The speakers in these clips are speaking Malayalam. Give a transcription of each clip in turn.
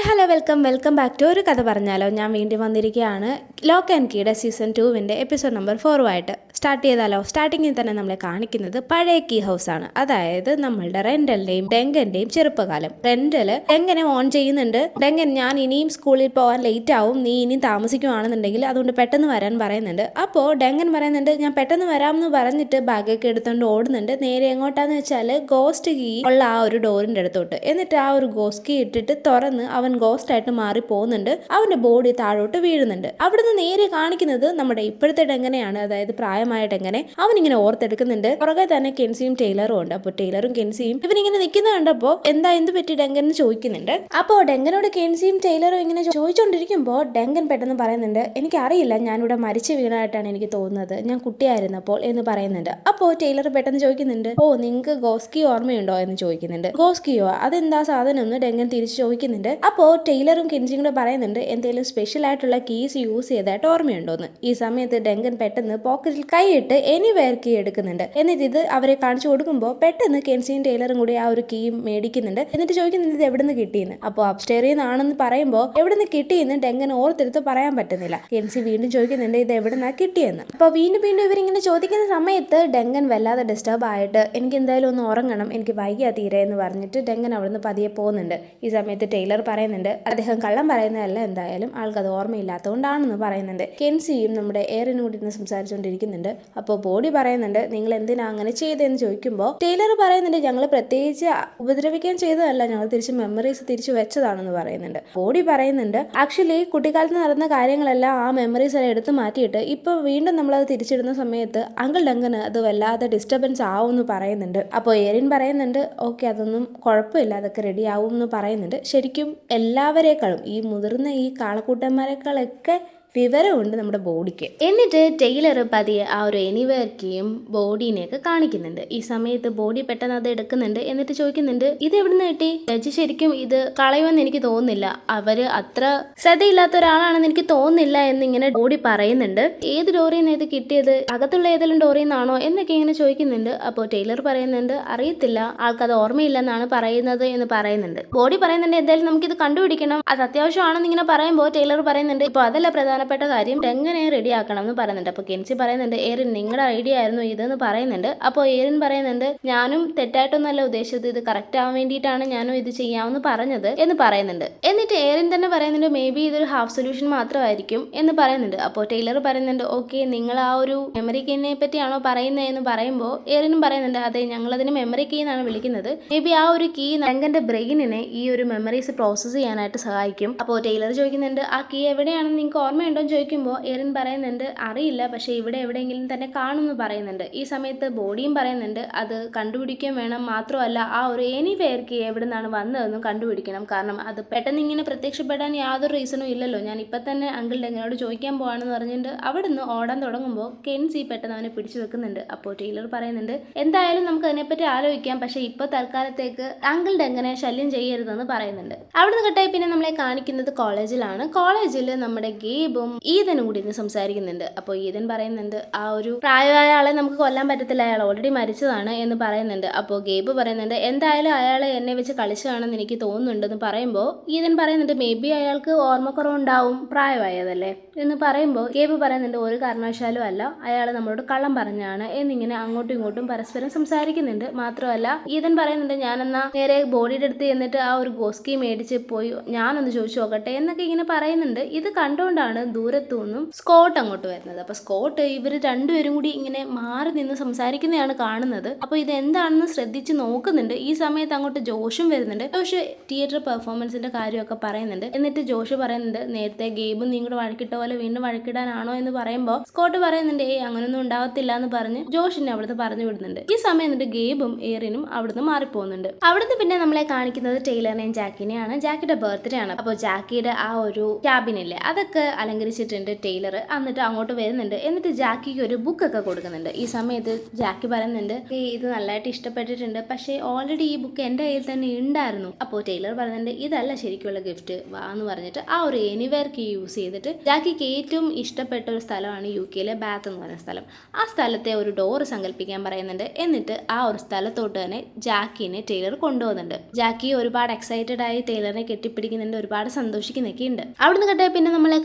Hi hello welcome. Welcome back to ഒരു കഥ പറഞ്ഞാലോ. ഞാൻ വീണ്ടും വന്നിരിക്കുകയാണ് ലോക്ക് ആൻഡ് കീയുടെ സീസൺ ടുവിന്റെ എപ്പിസോഡ് നമ്പർ ഫോറുമായിട്ട്. സ്റ്റാർട്ട് ചെയ്താലോ? സ്റ്റാർട്ടിങ്ങിൽ തന്നെ നമ്മളെ കാണിക്കുന്നത് പഴയ കീ ഹൗസ് ആണ്. അതായത് നമ്മളുടെ റെന്റലിന്റെയും ഡെങ്കന്റെയും ചെറുപ്പകാലം. റെന്റൽ എങ്ങനെ ഓൺ ചെയ്യുന്നുണ്ട്? ഡെങ്കൻ ഞാൻ ഇനിയും സ്കൂളിൽ പോകാൻ ലേറ്റ് ആവും. നീ ഇനിയും താമസിക്കുകയാണെന്നുണ്ടെങ്കിൽ അതുകൊണ്ട് പെട്ടെന്ന് വരാൻ പറയുന്നുണ്ട്. അപ്പോൾ ഡെങ്കൻ പറയുന്നുണ്ട് ഞാൻ പെട്ടെന്ന് വരാം എന്ന് പറഞ്ഞിട്ട് ബാഗൊക്കെ എടുത്തുകൊണ്ട് ഓടുന്നുണ്ട്. നേരെ എങ്ങോട്ടാന്ന് വെച്ചാൽ ഗോസ്റ്റ് കീ ഉള്ള ആ ഒരു ഡോറിന്റെ അടുത്തോട്ട്. എന്നിട്ട് ആ ഒരു ഗോസ്റ്റ് കീ ഇട്ടിട്ട് തുറന്ന് അവൻ ഗോസ്റ്റ് ആയിട്ട് മാറി പോകുന്നുണ്ട്. അവന്റെ ബോഡി താഴോട്ട് വീഴുന്നുണ്ട്. അവിടുന്ന് നേരെ കാണിക്കുന്നത് നമ്മുടെ ഇപ്പോഴത്തെ എങ്ങനെയാണ്? അതായത് പ്രായമായിട്ട് എങ്ങനെ? അവൻ ഇങ്ങനെ ഓർത്തെടുക്കുന്നുണ്ട്. പുറകെ തന്നെ കെൻസിയും ടൈലറും ഉണ്ട്. അപ്പോൾ ടൈലറും കെൻസിയും ഇവനിങ്ങനെ നിൽക്കുന്ന കണ്ടപ്പോൾ എന്താ എന്ത് പറ്റി ഡെങ്കൻ എന്ന് ചോദിക്കുന്നുണ്ട്. അപ്പോൾ ഡെങ്കനോട് കെൻസിയും ടൈലറും ഇങ്ങനെ ചോദിച്ചുകൊണ്ടിരിക്കുമ്പോൾ ഡെങ്കൻ പെട്ടെന്ന് പറയുന്നുണ്ട് എനിക്കറിയില്ല ഞാനിവിടെ മരിച്ചു വീണായിട്ടാണ് എനിക്ക് തോന്നുന്നത്. ഞാൻ കുട്ടിയായിരുന്നപ്പോൾ എന്ന് പറയുന്നുണ്ട്. അപ്പോൾ ടൈലർ പെട്ടെന്ന് ചോദിക്കുന്നുണ്ട് ഓ നിങ്ങൾക്ക് ഗോസ്കി ഓർമ്മയുണ്ടോ? എന്ന് ചോദിക്കുന്നുണ്ട്. ഗോസ്കിയോ അതെന്താ സാധനം? എന്ന് ഡെങ്കൻ തിരിച്ചു ചോദിക്കുന്നുണ്ട്. അപ്പോൾ ടൈലറും കെൻസിയും കൂടെ പറയുന്നുണ്ട് എന്തെങ്കിലും സ്പെഷ്യൽ ആയിട്ടുള്ള കീസ് യൂസ് ചെയ്തതായിട്ട് ഓർമ്മയുണ്ടോന്ന്. ഈ സമയത്ത് ഡെങ്കൻ പെട്ടെന്ന് പോക്കറ്റിൽ കൈയിട്ട് എനിവെയർ കീ എടുക്കുന്നുണ്ട്. എന്നിട്ട് ഇത് അവരെ കാണിച്ചു കൊടുക്കുമ്പോൾ പെട്ടെന്ന് കെൻസിയും ടൈലറും കൂടി ആ ഒരു കീ മേടിക്കുന്നുണ്ട്. എന്നിട്ട് ചോദിക്കുന്നുണ്ട് ഇത് എവിടെ നിന്ന് കിട്ടിയെന്ന്? അപ്പോൾ അപ്സ്റ്റേറിയിൽ നിന്നാണെന്ന് പറയുമ്പോൾ എവിടെ നിന്ന് കിട്ടിയെന്ന് ഡെങ്കൻ ഓർത്തെടുത്ത് പറയാൻ പറ്റുന്നില്ല. കെൻസി വീണ്ടും ചോദിക്കുന്നുണ്ട് ഇത് എവിടെ നിന്നാണ് കിട്ടിയെന്ന്? അപ്പോൾ വീണ്ടും വീണ്ടും ഇവരിങ്ങനെ ചോദിക്കുന്ന സമയത്ത് ഡെങ്കൻ വല്ലാതെ ഡിസ്റ്റർബ് ആയിട്ട് എനിക്ക് എന്തായാലും ഒന്ന് ഉറങ്ങണം എനിക്ക് വൈകിയാ തീരെ എന്ന് പറഞ്ഞിട്ട് ഡെങ്കൻ അവിടുന്ന് പതിയെ പോകുന്നുണ്ട്. ഈ സമയത്ത് ടൈലർ പറയുന്നുണ്ട്. അദ്ദേഹം കള്ളം പറയുന്നതല്ല എന്തായാലും ആൾക്കത് ഓർമ്മയില്ലാത്തതുകൊണ്ടാണെന്ന് പറയുന്നുണ്ട്. കെൻസിയും നമ്മുടെ എയറിനും കൂടി ഇരുന്ന് സംസാരിച്ചുകൊണ്ടിരിക്കുന്നുണ്ട്. അപ്പോൾ ബോഡി പറയുന്നുണ്ട് നിങ്ങൾ എന്തിനാ അങ്ങനെ ചെയ്തതെന്ന് ചോദിക്കുമ്പോൾ ടൈലർ പറയുന്നുണ്ട് ഞങ്ങൾ പ്രത്യേകിച്ച് ഉപദ്രവിക്കാൻ ചെയ്തതല്ല ഞങ്ങൾ തിരിച്ച് മെമ്മറീസ് തിരിച്ചു വെച്ചതാണെന്ന് പറയുന്നുണ്ട്. ബോഡി പറയുന്നുണ്ട് ആക്ച്വലി കുട്ടിക്കാലത്ത് നടന്ന കാര്യങ്ങളെല്ലാം ആ മെമ്മറീസ് എല്ലാം എടുത്തു മാറ്റിയിട്ട് ഇപ്പോൾ വീണ്ടും നമ്മളത് തിരിച്ചിടുന്ന സമയത്ത് അങ്കിൾ ഡങ്കന് അത് വല്ലാതെ ഡിസ്റ്റർബൻസ് ആവും എന്ന് പറയുന്നുണ്ട്. അപ്പോൾ എറിൻ പറയുന്നുണ്ട് ഓക്കെ അതൊന്നും കുഴപ്പമില്ല അതൊക്കെ റെഡി ആവും എന്ന് പറയുന്നുണ്ട്. ശരിക്കും എല്ലാവരേക്കാളും ഈ മുതിർന്ന ഈ കാളക്കൂട്ടന്മാരെക്കാളൊക്കെ വിവരമുണ്ട് നമ്മുടെ ബോഡിക്ക്. എന്നിട്ട് ടൈലർ പതിയെ ആ ഒരു എനിവേർക്കിയും ബോഡീനെയൊക്കെ കാണിക്കുന്നുണ്ട്. ഈ സമയത്ത് ബോഡി പെട്ടെന്ന് അത് എടുക്കുന്നുണ്ട് എന്നിട്ട് ചോദിക്കുന്നുണ്ട് ഇത് എവിടുന്ന് കിട്ടി? ജഡ്ജ് ശരിക്കും ഇത് കളയുമെന്ന് എനിക്ക് തോന്നുന്നില്ല. അവർ അത്ര ശ്രദ്ധയില്ലാത്ത ഒരാളാണെന്ന് എനിക്ക് തോന്നുന്നില്ല എന്നിങ്ങനെ ബോഡി പറയുന്നുണ്ട്. ഏത് ഡോറിന്ന് ഇത് കിട്ടിയത്? അകത്തുള്ള ഏതെങ്കിലും ഡോറിയിൽ നിന്നാണോ എന്നൊക്കെ ഇങ്ങനെ ചോദിക്കുന്നുണ്ട്. അപ്പോൾ ടൈലർ പറയുന്നുണ്ട് അറിയത്തില്ല ആൾക്കത് ഓർമ്മയില്ലെന്നാണ് പറയുന്നത് എന്ന് പറയുന്നുണ്ട്. ബോഡി പറയുന്നുണ്ട് എന്തായാലും നമുക്കിത് കണ്ടുപിടിക്കണം. അത് അത്യാവശ്യമാണെന്ന് ഇങ്ങനെ പറയുമ്പോൾ ടൈലർ പറയുന്നുണ്ട് ഇപ്പോൾ അതല്ല പ്രധാനപ്പെട്ട കാര്യം എങ്ങനെ റെഡി ആക്കണം എന്ന് പറയുന്നുണ്ട്. അപ്പോൾ കെൻസി പറയുന്നുണ്ട് ഏറിൻ നിങ്ങളുടെ ഐഡിയ ആയിരുന്നു ഇതെന്ന് പറയുന്നുണ്ട്. അപ്പോൾ ഏറിൻ പറയുന്നുണ്ട് ഞാനും തെറ്റായിട്ടൊന്നല്ല ഉദ്ദേശിച്ചത്. ഇത് കറക്റ്റ് ആവാൻ വേണ്ടിയിട്ടാണ് ഞാനും ഇത് ചെയ്യാമെന്ന് പറഞ്ഞത് എന്ന് പറയുന്നുണ്ട്. എന്നിട്ട് ഏറിൻ തന്നെ പറയുന്നുണ്ട് മേ ബി ഇതൊരു ഹാഫ് സൊല്യൂഷൻ മാത്രമായിരിക്കും എന്ന് പറയുന്നുണ്ട്. അപ്പോൾ ടൈലർ പറയുന്നുണ്ട് ഓക്കെ നിങ്ങൾ ആ ഒരു മെമ്മറി കീനെ പറ്റിയാണോ പറയുന്നത് എന്ന് പറയുമ്പോൾ ഏറിനും പറയുന്നുണ്ട് അതെ ഞങ്ങളതിന് മെമ്മറി കീ എന്നാണ് വിളിക്കുന്നത്. മേ ബി ആ ഒരു കീ നങ്കന്റെ ബ്രെയിനിനെ ഈ ഒരു മെമ്മറീസ് പ്രോസസ്സ് ചെയ്യാനായിട്ട് സഹായിക്കും. അപ്പോൾ ടൈലർ ചോദിക്കുന്നുണ്ട് ആ കീ എവിടെയാണെന്ന് നിങ്ങൾക്ക് ഓർമ്മയുണ്ടോ? എന്ന് ചോദിക്കുമ്പോൾ എറിൻ പറയുന്നുണ്ട് അറിയില്ല പക്ഷേ ഇവിടെ എവിടെയെങ്കിലും തന്നെ കാണുമെന്ന് പറയുന്നുണ്ട്. ഈ സമയത്ത് ബോഡിയും പറയുന്നുണ്ട് അത് കണ്ടുപിടിക്കുകയും വേണം മാത്രമല്ല ആ ഒരു എനി കീ എവിടെ നിന്നാണ് വന്നതെന്നും കണ്ടുപിടിക്കണം. കാരണം അത് പെട്ടെന്ന് ഇങ്ങനെ പ്രത്യക്ഷപ്പെടാൻ യാതൊരു റീസണും ഇല്ലല്ലോ. ഞാൻ ഇപ്പം തന്നെ അങ്കിളുടെ എങ്ങനോട് ചോദിക്കാൻ പോവാണെന്ന് പറഞ്ഞിട്ട് നിന്ന് ഓടാൻ തുടങ്ങുമ്പോൾ കെൻസി പെട്ടെന്ന് അവനെ പിടിച്ചു വെക്കുന്നുണ്ട്. അപ്പോൾ ടൈലർ പറയുന്നുണ്ട് എന്തായാലും നമുക്ക് അതിനെപ്പറ്റി ആലോചിക്കാം പക്ഷേ ഇപ്പോൾ തൽക്കാലത്തേക്ക് അങ്കിളുടെ എങ്ങനെ ശല്യം ചെയ്യരുതെന്ന് പറയുന്നുണ്ട്. അവിടുന്ന് കട്ടായി പിന്നെ നമ്മളെ കാണിക്കുന്നത് കോളേജിലാണ് കോളേജിൽ നമ്മുടെ ഗേബും ഈതനും കൂടി ഇന്ന് സംസാരിക്കുന്നുണ്ട്. അപ്പോൾ ഈതൻ പറയുന്നുണ്ട് ആ ഒരു പ്രായമായ ആളെ നമുക്ക് കൊല്ലാൻ പറ്റത്തില്ല. അയാൾ ഓൾറെഡി മരിച്ചതാണ് എന്ന് പറയുന്നുണ്ട്. അപ്പോൾ ഗേബ് പറയുന്നുണ്ട് എന്തായാലും അയാൾ എന്നെ വെച്ച് കളിച്ചതാണെന്ന് എനിക്ക് തോന്നുന്നുണ്ടെന്ന് പറയുമ്പോൾ ഈതൻ പറയുന്നുണ്ട് മേ ബി അയാൾക്ക് ഓർമ്മക്കുറവുണ്ടാവും പ്രായമായതല്ലേ? എന്ന് പറയുമ്പോൾ ഗേബ് പറയുന്നുണ്ട് ഒരു കാരണവശാലും അല്ല. അയാൾ നമ്മളോട് കള്ളം പറഞ്ഞാണ് എന്നിങ്ങനെ അങ്ങോട്ടും ഇങ്ങോട്ടും പരസ്പരം സംസാരിക്കുന്നുണ്ട്. മാത്രമല്ല ഈതൻ പറയുന്നുണ്ട് ഞാനെന്നാ നേരെ ബോഡിയുടെ അടുത്ത് ചെന്നിട്ട് ആ ഒരു ഗോസ്കി മേടിച്ച് പോയി ഞാനൊന്ന് ചോദിച്ചു നോക്കട്ടെ എന്നൊക്കെ ഇങ്ങനെ പറയുന്നുണ്ട്. ഇത് കണ്ടുകൊണ്ടാണ് ദൂരത്തു നിന്നും സ്കോട്ട് അങ്ങോട്ട് വരുന്നത്. അപ്പോൾ സ്കോട്ട് ഇവർ രണ്ടുപേരും കൂടി ഇങ്ങനെ മാറി നിന്ന് സംസാരിക്കുന്നതാണ് കാണുന്നത്. അപ്പോൾ ഇത് എന്താണെന്ന് ശ്രദ്ധിച്ച് നോക്കുന്നുണ്ട്. ഈ സമയത്ത് അങ്ങോട്ട് ജോഷും വരുന്നുണ്ട്. ജോഷ് തിയേറ്റർ പെർഫോമൻസിന്റെ കാര്യമൊക്കെ പറയുന്നുണ്ട്. എന്നിട്ട് ജോഷ് പറയുന്നുണ്ട് നേരത്തെ ഗെയിമും നീ കൂടെ വഴക്കിട്ട പോലെ വീണ്ടും വഴക്കിടാനാണോ? എന്ന് പറയുമ്പോൾ സ്കോട്ട് പറയുന്നുണ്ട് ഏയ് അങ്ങനൊന്നും ഉണ്ടാവത്തില്ല എന്ന് പറഞ്ഞ് ജോഷിനെ അവിടുന്ന് പറഞ്ഞു വിടുന്നുണ്ട്. ഈ സമയം എന്നിട്ട് ഗെയിബും ഏറിനും അവിടുന്ന് മാറിപ്പോകുന്നുണ്ട്. അവിടുന്ന് പിന്നെ നമ്മളെ കാണിക്കുന്നത് ടൈലറിനെയും ജാക്കിനെയാണ്. ജാക്കിയുടെ ബർത്ത്ഡേ ആണ്. അപ്പോൾ ജാക്കിയുടെ ആ ഒരു ക്യാബിനില്ലേ അതൊക്കെ അലങ്കരിച്ചിട്ടുണ്ട് ടൈലർ. എന്നിട്ട് അങ്ങോട്ട് വരുന്നുണ്ട്. എന്നിട്ട് ജാക്കിക്ക് ഒരു ബുക്കൊക്കെ കൊടുക്കുന്നുണ്ട്. ഈ സമയത്ത് ജാക്കി പറയുന്നുണ്ട് ഇത് നല്ലതായിട്ട് ഇഷ്ടപ്പെട്ടിട്ടുണ്ട്. പക്ഷേ ഓൾറെഡി ഈ ബുക്ക് എന്റെ കയ്യിൽ തന്നെ ഉണ്ടായിരുന്നു അപ്പോൾ ടൈലർ പറയുന്നുണ്ട് ഇതല്ല ശരിക്കുള്ള ഗിഫ്റ്റ് വാ എന്ന് പറഞ്ഞിട്ട് ആ ഒരു എനിവേർക്ക് യൂസ് ചെയ്തിട്ട് ജാക്കിക്ക് ഏറ്റവും ഇഷ്ടപ്പെട്ട ഒരു സ്ഥലമാണ് യു കെയിലെ ബാത്ത് എന്ന് പറയുന്ന സ്ഥലം. ആ സ്ഥലത്തെ ഒരു ഡോർ സങ്കല്പിക്കാൻ പറയുന്നുണ്ട്. എന്നിട്ട് ആ ഒരു സ്ഥലത്തോട്ട് തന്നെ ജാക്കിനെ ടൈലർ കൊണ്ടുപോകുന്നുണ്ട് ജാക്കി ഒരുപാട് എക്സൈറ്റഡ് ആയി ടൈലറിനെ കെട്ടിപ്പിടിക്കുന്നുണ്ട്. ഒരുപാട് സന്തോഷിക്കുന്നൊക്കെ ഉണ്ട് അവിടുന്ന് കേട്ടേ പിന്നെ നമ്മളെ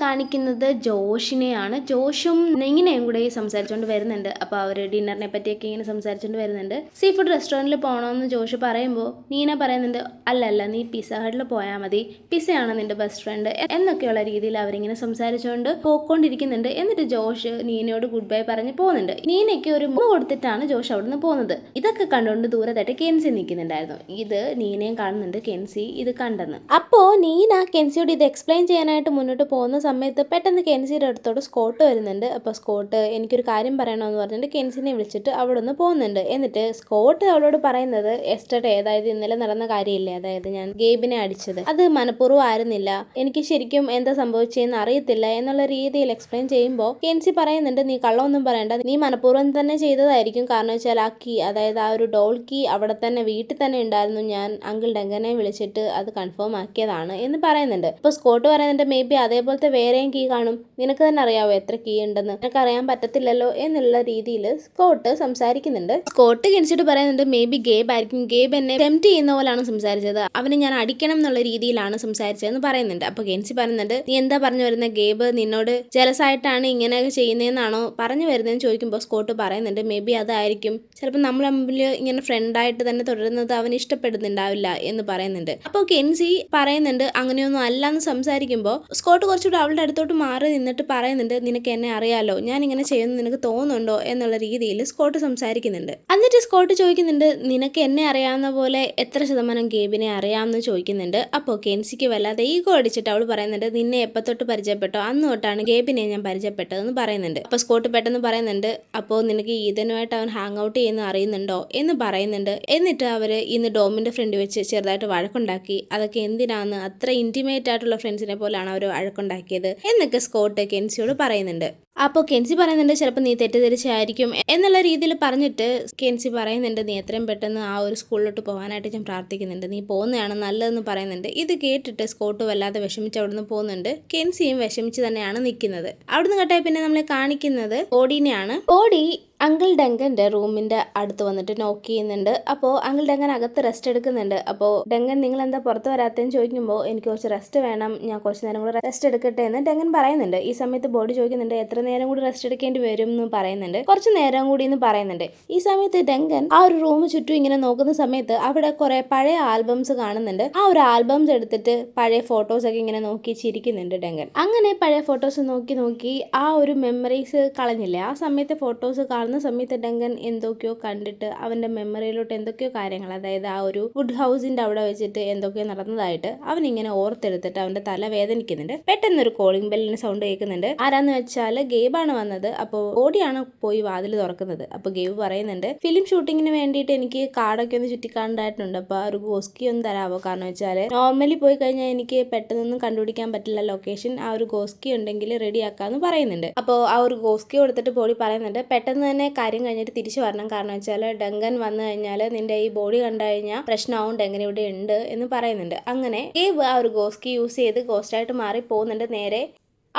കാണിക്കുന്നത് ജോഷിനെയാണ്. ജോഷും നെങ്ങിനെയും കൂടെ സംസാരിച്ചുകൊണ്ട് വരുന്നുണ്ട്. അപ്പോൾ അവർ ഡിന്നറിനെ പറ്റിയൊക്കെ ഇങ്ങനെ സംസാരിച്ചുകൊണ്ട് വരുന്നുണ്ട്. സീ ഫുഡ് റെസ്റ്റോറന്റിൽ പോകണമെന്ന് ജോഷ് പറയുമ്പോൾ നീന പറയുന്നുണ്ട് അല്ല അല്ല നീ പിസ്സ ഹട്ടിൽ പോയാൽ മതി. പിസ്സയാണ് നിന്റെ ബെസ്റ്റ് ഫ്രണ്ട് എന്നൊക്കെയുള്ള രീതിയിൽ അവരിങ്ങനെ സംസാരിച്ചുകൊണ്ട് പോയിക്കൊണ്ടിരിക്കുന്നുണ്ട് എന്നിട്ട് ജോഷ് നീനയോട് ഗുഡ് ബൈ പറഞ്ഞ് പോകുന്നുണ്ട് നീനയ്ക്ക് ഒരു മുഖം കൊടുത്തിട്ടാണ് ജോഷ് അവിടുന്ന് പോകുന്നത് ഇതൊക്കെ കണ്ടുകൊണ്ട് ദൂരത്തായിട്ട് കെൻസി നിൽക്കുന്നുണ്ടായിരുന്നു ഇത് നീനയും കാണുന്നുണ്ട് കെൻസി ഇത് കണ്ടെന്ന്. അപ്പോൾ നീന കെൻസിയോട് ഇത് എക്സ്പ്ലെയിൻ ചെയ്യാനായിട്ട് മുന്നോട്ട് പോകുന്ന സമയത്ത് പെട്ടെന്ന് കെൻസിയുടെ അടുത്തോട് സ്കോട്ട് വരുന്നുണ്ട്. അപ്പോൾ സ്കോട്ട് എനിക്കൊരു കാര്യം പറയണമെന്ന് പറഞ്ഞിട്ട് കെൻസിനെ വിളിച്ചിട്ട് അവിടെ നിന്ന് പോകുന്നുണ്ട്. എന്നിട്ട് സ്കോട്ട് അവളോട് പറയുന്നത് എസ്റ്റർഡേ അതായത് ഇന്നലെ നടന്ന കാര്യമില്ലേ? അതായത് ഞാൻ ഗേബിനെ അടിച്ചത്. അത് മനഃപൂർവം ആയിരുന്നില്ല. എനിക്ക് ശരിക്കും എന്താ സംഭവിച്ചതെന്ന് അറിയത്തില്ല എന്നുള്ള രീതിയിൽ എക്സ്പ്ലെയിൻ ചെയ്യുമ്പോൾ കെൻസി പറയുന്നുണ്ട് നീ കള്ളമൊന്നും പറയണ്ട. നീ മനഃപൂർവം തന്നെ ചെയ്തതായിരിക്കും. കാരണം വെച്ചാൽ ആ കീ അതായത് ആ ഒരു ഡോൾ കീ അവിടെ തന്നെ വീട്ടിൽ തന്നെ ഉണ്ടായിരുന്നു. ഞാൻ അങ്കിൾ ഡെങ്കനെ വിളിച്ചിട്ട് അത് കൺഫേം ആക്കിയതാണ് എന്ന് പറയുന്നുണ്ട്. അപ്പോൾ സ്കോട്ട് പറയുന്നുണ്ട് മേ ബി അതേപോലത്തെ വേറെയും കീ കാണും. നിനക്ക് തന്നെ അറിയാവോ എത്ര കീ ഉണ്ടെന്ന്? നിനക്ക് അറിയാൻ പറ്റത്തില്ലല്ലോ എന്നുള്ള രീതിയിൽ സ്കോട്ട് സംസാരിക്കുന്നുണ്ട്. സ്കോട്ട് ഗണിച്ചിട്ട് പറയുന്നുണ്ട് മേ ബി ഗേബ് ആയിരിക്കും. ഗേബ് എന്നെ ടെംപ്റ്റ് ചെയ്യുന്ന പോലാണ് സംസാരിച്ചത്. അവനെ ഞാൻ അടിക്കണം എന്നുള്ള രീതിയിലാണ് സംസാരിച്ചതെന്ന് പറയുന്നുണ്ട്. അപ്പോൾ ഗെൻസി പറയുന്നുണ്ട് നീ എന്താ പറഞ്ഞു വരുന്ന ഗേബ്? നിന്നോട് ജലസായിട്ടാണ് ഇങ്ങനെയൊക്കെ ചെയ്യുന്നതെന്നാണോ പറഞ്ഞു വരുന്നതെന്ന് ചോദിക്കുമ്പോൾ സ്കോട്ട് പറയുന്നുണ്ട് മേ ബി അതായിരിക്കും. ചിലപ്പോൾ നമ്മൾ തമ്മിൽ ഇങ്ങനെ ഫ്രണ്ടായിട്ട് തന്നെ തുടരുന്നത് അവൻ ഇഷ്ടപ്പെടുന്നുണ്ടാവില്ല എന്ന് പറയുന്നുണ്ട്. അപ്പോൾ കെൻസി പറയുന്നുണ്ട് അങ്ങനെയൊന്നും അല്ല എന്ന് സംസാരിക്കുമ്പോൾ സ്കോട്ട് കുറച്ചുകൂടെ അവളുടെ അടുത്തോട്ട് മാറി നിന്നിട്ട് പറയുന്നുണ്ട് നിനക്ക് എന്നെ അറിയാലോ? ഞാൻ ഇങ്ങനെ ചെയ്യുന്നു നിനക്ക് തോന്നുന്നുണ്ടോ? എന്നുള്ള രീതിയിൽ സ്കോട്ട് സംസാരിക്കുന്നുണ്ട്. എന്നിട്ട് സ്കോട്ട് ചോദിക്കുന്നുണ്ട് നിനക്ക് എന്നെ അറിയാവുന്ന പോലെ എത്ര ശതമാനം ഗേബിനെ അറിയാമെന്ന് ചോദിക്കുന്നുണ്ട്. അപ്പോൾ കെൻസിക്ക് വല്ലാതെ ഈഗോ അടിച്ചിട്ട് അവൾ പറയുന്നുണ്ട് നിന്നെ എപ്പോൾ തൊട്ട് പരിചയപ്പെട്ടോ? അന്ന് തൊട്ടാണ് ഗേബിനെ ഞാൻ പരിചയപ്പെട്ടതെന്ന് പറയുന്നുണ്ട്. അപ്പോൾ സ്കോട്ട് പെട്ടെന്ന് പറയുന്നുണ്ട് അപ്പോൾ നിനക്ക് ഈതനുമായിട്ട് അവൻ ഹാങ് ഔട്ട് ചെയ്യുന്ന അറിയുന്നുണ്ടോ? എന്ന് പറയുന്നുണ്ട്. എന്നിട്ട് അവർ ഇന്ന് ഡോമിന്റെ ഫ്രണ്ട് വെച്ച് ചെറുതായിട്ട് വഴക്കുണ്ടാക്കി. അതൊക്കെ എന്തിനാന്ന് അത്ര ഇന്റിമേറ്റ് ആയിട്ടുള്ള ഫ്രണ്ട്സിനെ പോലാണ് അവർ വഴക്കുണ്ടാക്കിയത്. എന്നൊക്കെ സ്കോട്ട് കെൻസിയോട് പറയുന്നുണ്ട്. അപ്പോൾ കെൻസി പറയുന്നുണ്ട് ചിലപ്പോൾ നീ തെറ്റിദ്ധരിച്ചായിരിക്കും എന്നുള്ള രീതിയിൽ പറഞ്ഞിട്ട് കെൻസി പറയുന്നുണ്ട് നീ എത്രയും പെട്ടെന്ന് ആ ഒരു സ്കൂളിലോട്ട് പോകാനായിട്ട് ഞാൻ പ്രാർത്ഥിക്കുന്നുണ്ട്. നീ പോകുന്നതാണ് നല്ലതെന്ന് പറയുന്നുണ്ട്. ഇത് കേട്ടിട്ട് സ്കോട്ട് വല്ലാതെ വിഷമിച്ച് അവിടുന്ന് പോകുന്നുണ്ട്. കെൻസിയും വിഷമിച്ച് തന്നെയാണ് നിൽക്കുന്നത്. അവിടുന്ന് കേട്ടാൽ പിന്നെ നമ്മളെ കാണിക്കുന്നത് ഓടിനെയാണ്. ഓടി അങ്കിൾ ഡങ്കന്റെ റൂമിന്റെ അടുത്ത് വന്നിട്ട് നോക്ക് ചെയ്യുന്നുണ്ട്. അപ്പോൾ അങ്കിൾ ഡെങ്കൻ അകത്ത് റെസ്റ്റ് എടുക്കുന്നുണ്ട്. അപ്പോൾ ഡെങ്കൻ നിങ്ങൾ എന്താ പുറത്ത് വരാത്തതെന്ന് ചോദിക്കുമ്പോൾ എനിക്ക് കുറച്ച് റെസ്റ്റ് വേണം. ഞാൻ കുറച്ച് നേരം കൂടെ റെസ്റ്റ് എടുക്കട്ടെ എന്ന് ഡെങ്കൻ പറയുന്നുണ്ട്. ഈ സമയത്ത് ബോഡി ചോദിക്കുന്നുണ്ട് എത്ര നേരം കൂടി റെസ്റ്റ് എടുക്കേണ്ടി വരും എന്ന് പറയുന്നുണ്ട്. കുറച്ച് നേരം കൂടി എന്ന് പറയുന്നുണ്ട്. ഈ സമയത്ത് ഡെങ്കൻ ആ ഒരു റൂം ചുറ്റും ഇങ്ങനെ നോക്കുന്ന സമയത്ത് അവിടെ കുറെ പഴയ ആൽബംസ് കാണുന്നുണ്ട്. ആ ഒരു ആൽബംസ് എടുത്തിട്ട് പഴയ ഫോട്ടോസ് ഒക്കെ ഇങ്ങനെ നോക്കി ചിരിക്കുന്നുണ്ട് ഡെങ്കൻ. അങ്ങനെ പഴയ ഫോട്ടോസ് നോക്കി നോക്കി ആ ഒരു മെമ്മറീസ് കളഞ്ഞില്ലേ? ആ സമയത്തെ ഫോട്ടോസ് കാണുന്ന സമയത്ത് ഡങ്കൻ എന്തൊക്കെയോ കണ്ടിട്ട് അവന്റെ മെമ്മറിയിലോട്ട് എന്തൊക്കെയോ കാര്യങ്ങൾ അതായത് ആ ഒരു വുഡ് ഹൗസിന്റെ അവിടെ വെച്ചിട്ട് എന്തൊക്കെയോ നടന്നതായിട്ട് അവൻ ഇങ്ങനെ ഓർത്തെടുത്തിട്ട് അവന്റെ തല വേദനിക്കുന്നുണ്ട്. പെട്ടെന്ന് ഒരു കോളിംഗ് ബെല്ലിന് സൗണ്ട് കേൾക്കുന്നുണ്ട്. ആരാന്ന് വെച്ചാൽ ഗേബാണ് വന്നത്. അപ്പോൾ ഓടിയാണ് പോയി വാതിൽ തുറക്കുന്നത്. അപ്പോൾ ഗേബ് പറയുന്നുണ്ട് ഫിലിം ഷൂട്ടിങ്ങിന് വേണ്ടിയിട്ട് എനിക്ക് കാർഡൊക്കെ ഒന്ന് ചുറ്റിക്കാണ്ടായിട്ടുണ്ട്. അപ്പോൾ ഒരു ഗോസ്കി ഒന്ന് തരാമോ കാരണം വെച്ചാൽ നോർമലി പോയി കഴിഞ്ഞാൽ എനിക്ക് പെട്ടെന്നൊന്നും കണ്ടുപിടിക്കാൻ പറ്റില്ല. ലൊക്കേഷൻ ആ ഒരു ഗോസ്കി ഉണ്ടെങ്കിൽ റെഡി പറയുന്നുണ്ട്. അപ്പോൾ ആ ഒരു ഗോസ്കി കൊടുത്തിട്ട് പോളി പറയുന്നുണ്ട് പെട്ടെന്ന് തന്നെ കാര്യം കഴിഞ്ഞിട്ട് തിരിച്ചു വരണം. കാരണം വെച്ചാൽ ഡങ്കൻ വന്നു കഴിഞ്ഞാൽ നിന്റെ ഈ ബോഡി കണ്ടു കഴിഞ്ഞാൽ പ്രശ്നമാവും ഡങ്കൻ ഇവിടെ ഉണ്ട് എന്ന് പറയുന്നുണ്ട്. അങ്ങനെ ഗേബ് ആ ഒരു ഗോസ്കി യൂസ് ചെയ്ത് ഗോസ്റ്റായിട്ട് മാറി പോകുന്നുണ്ട് നേരെ.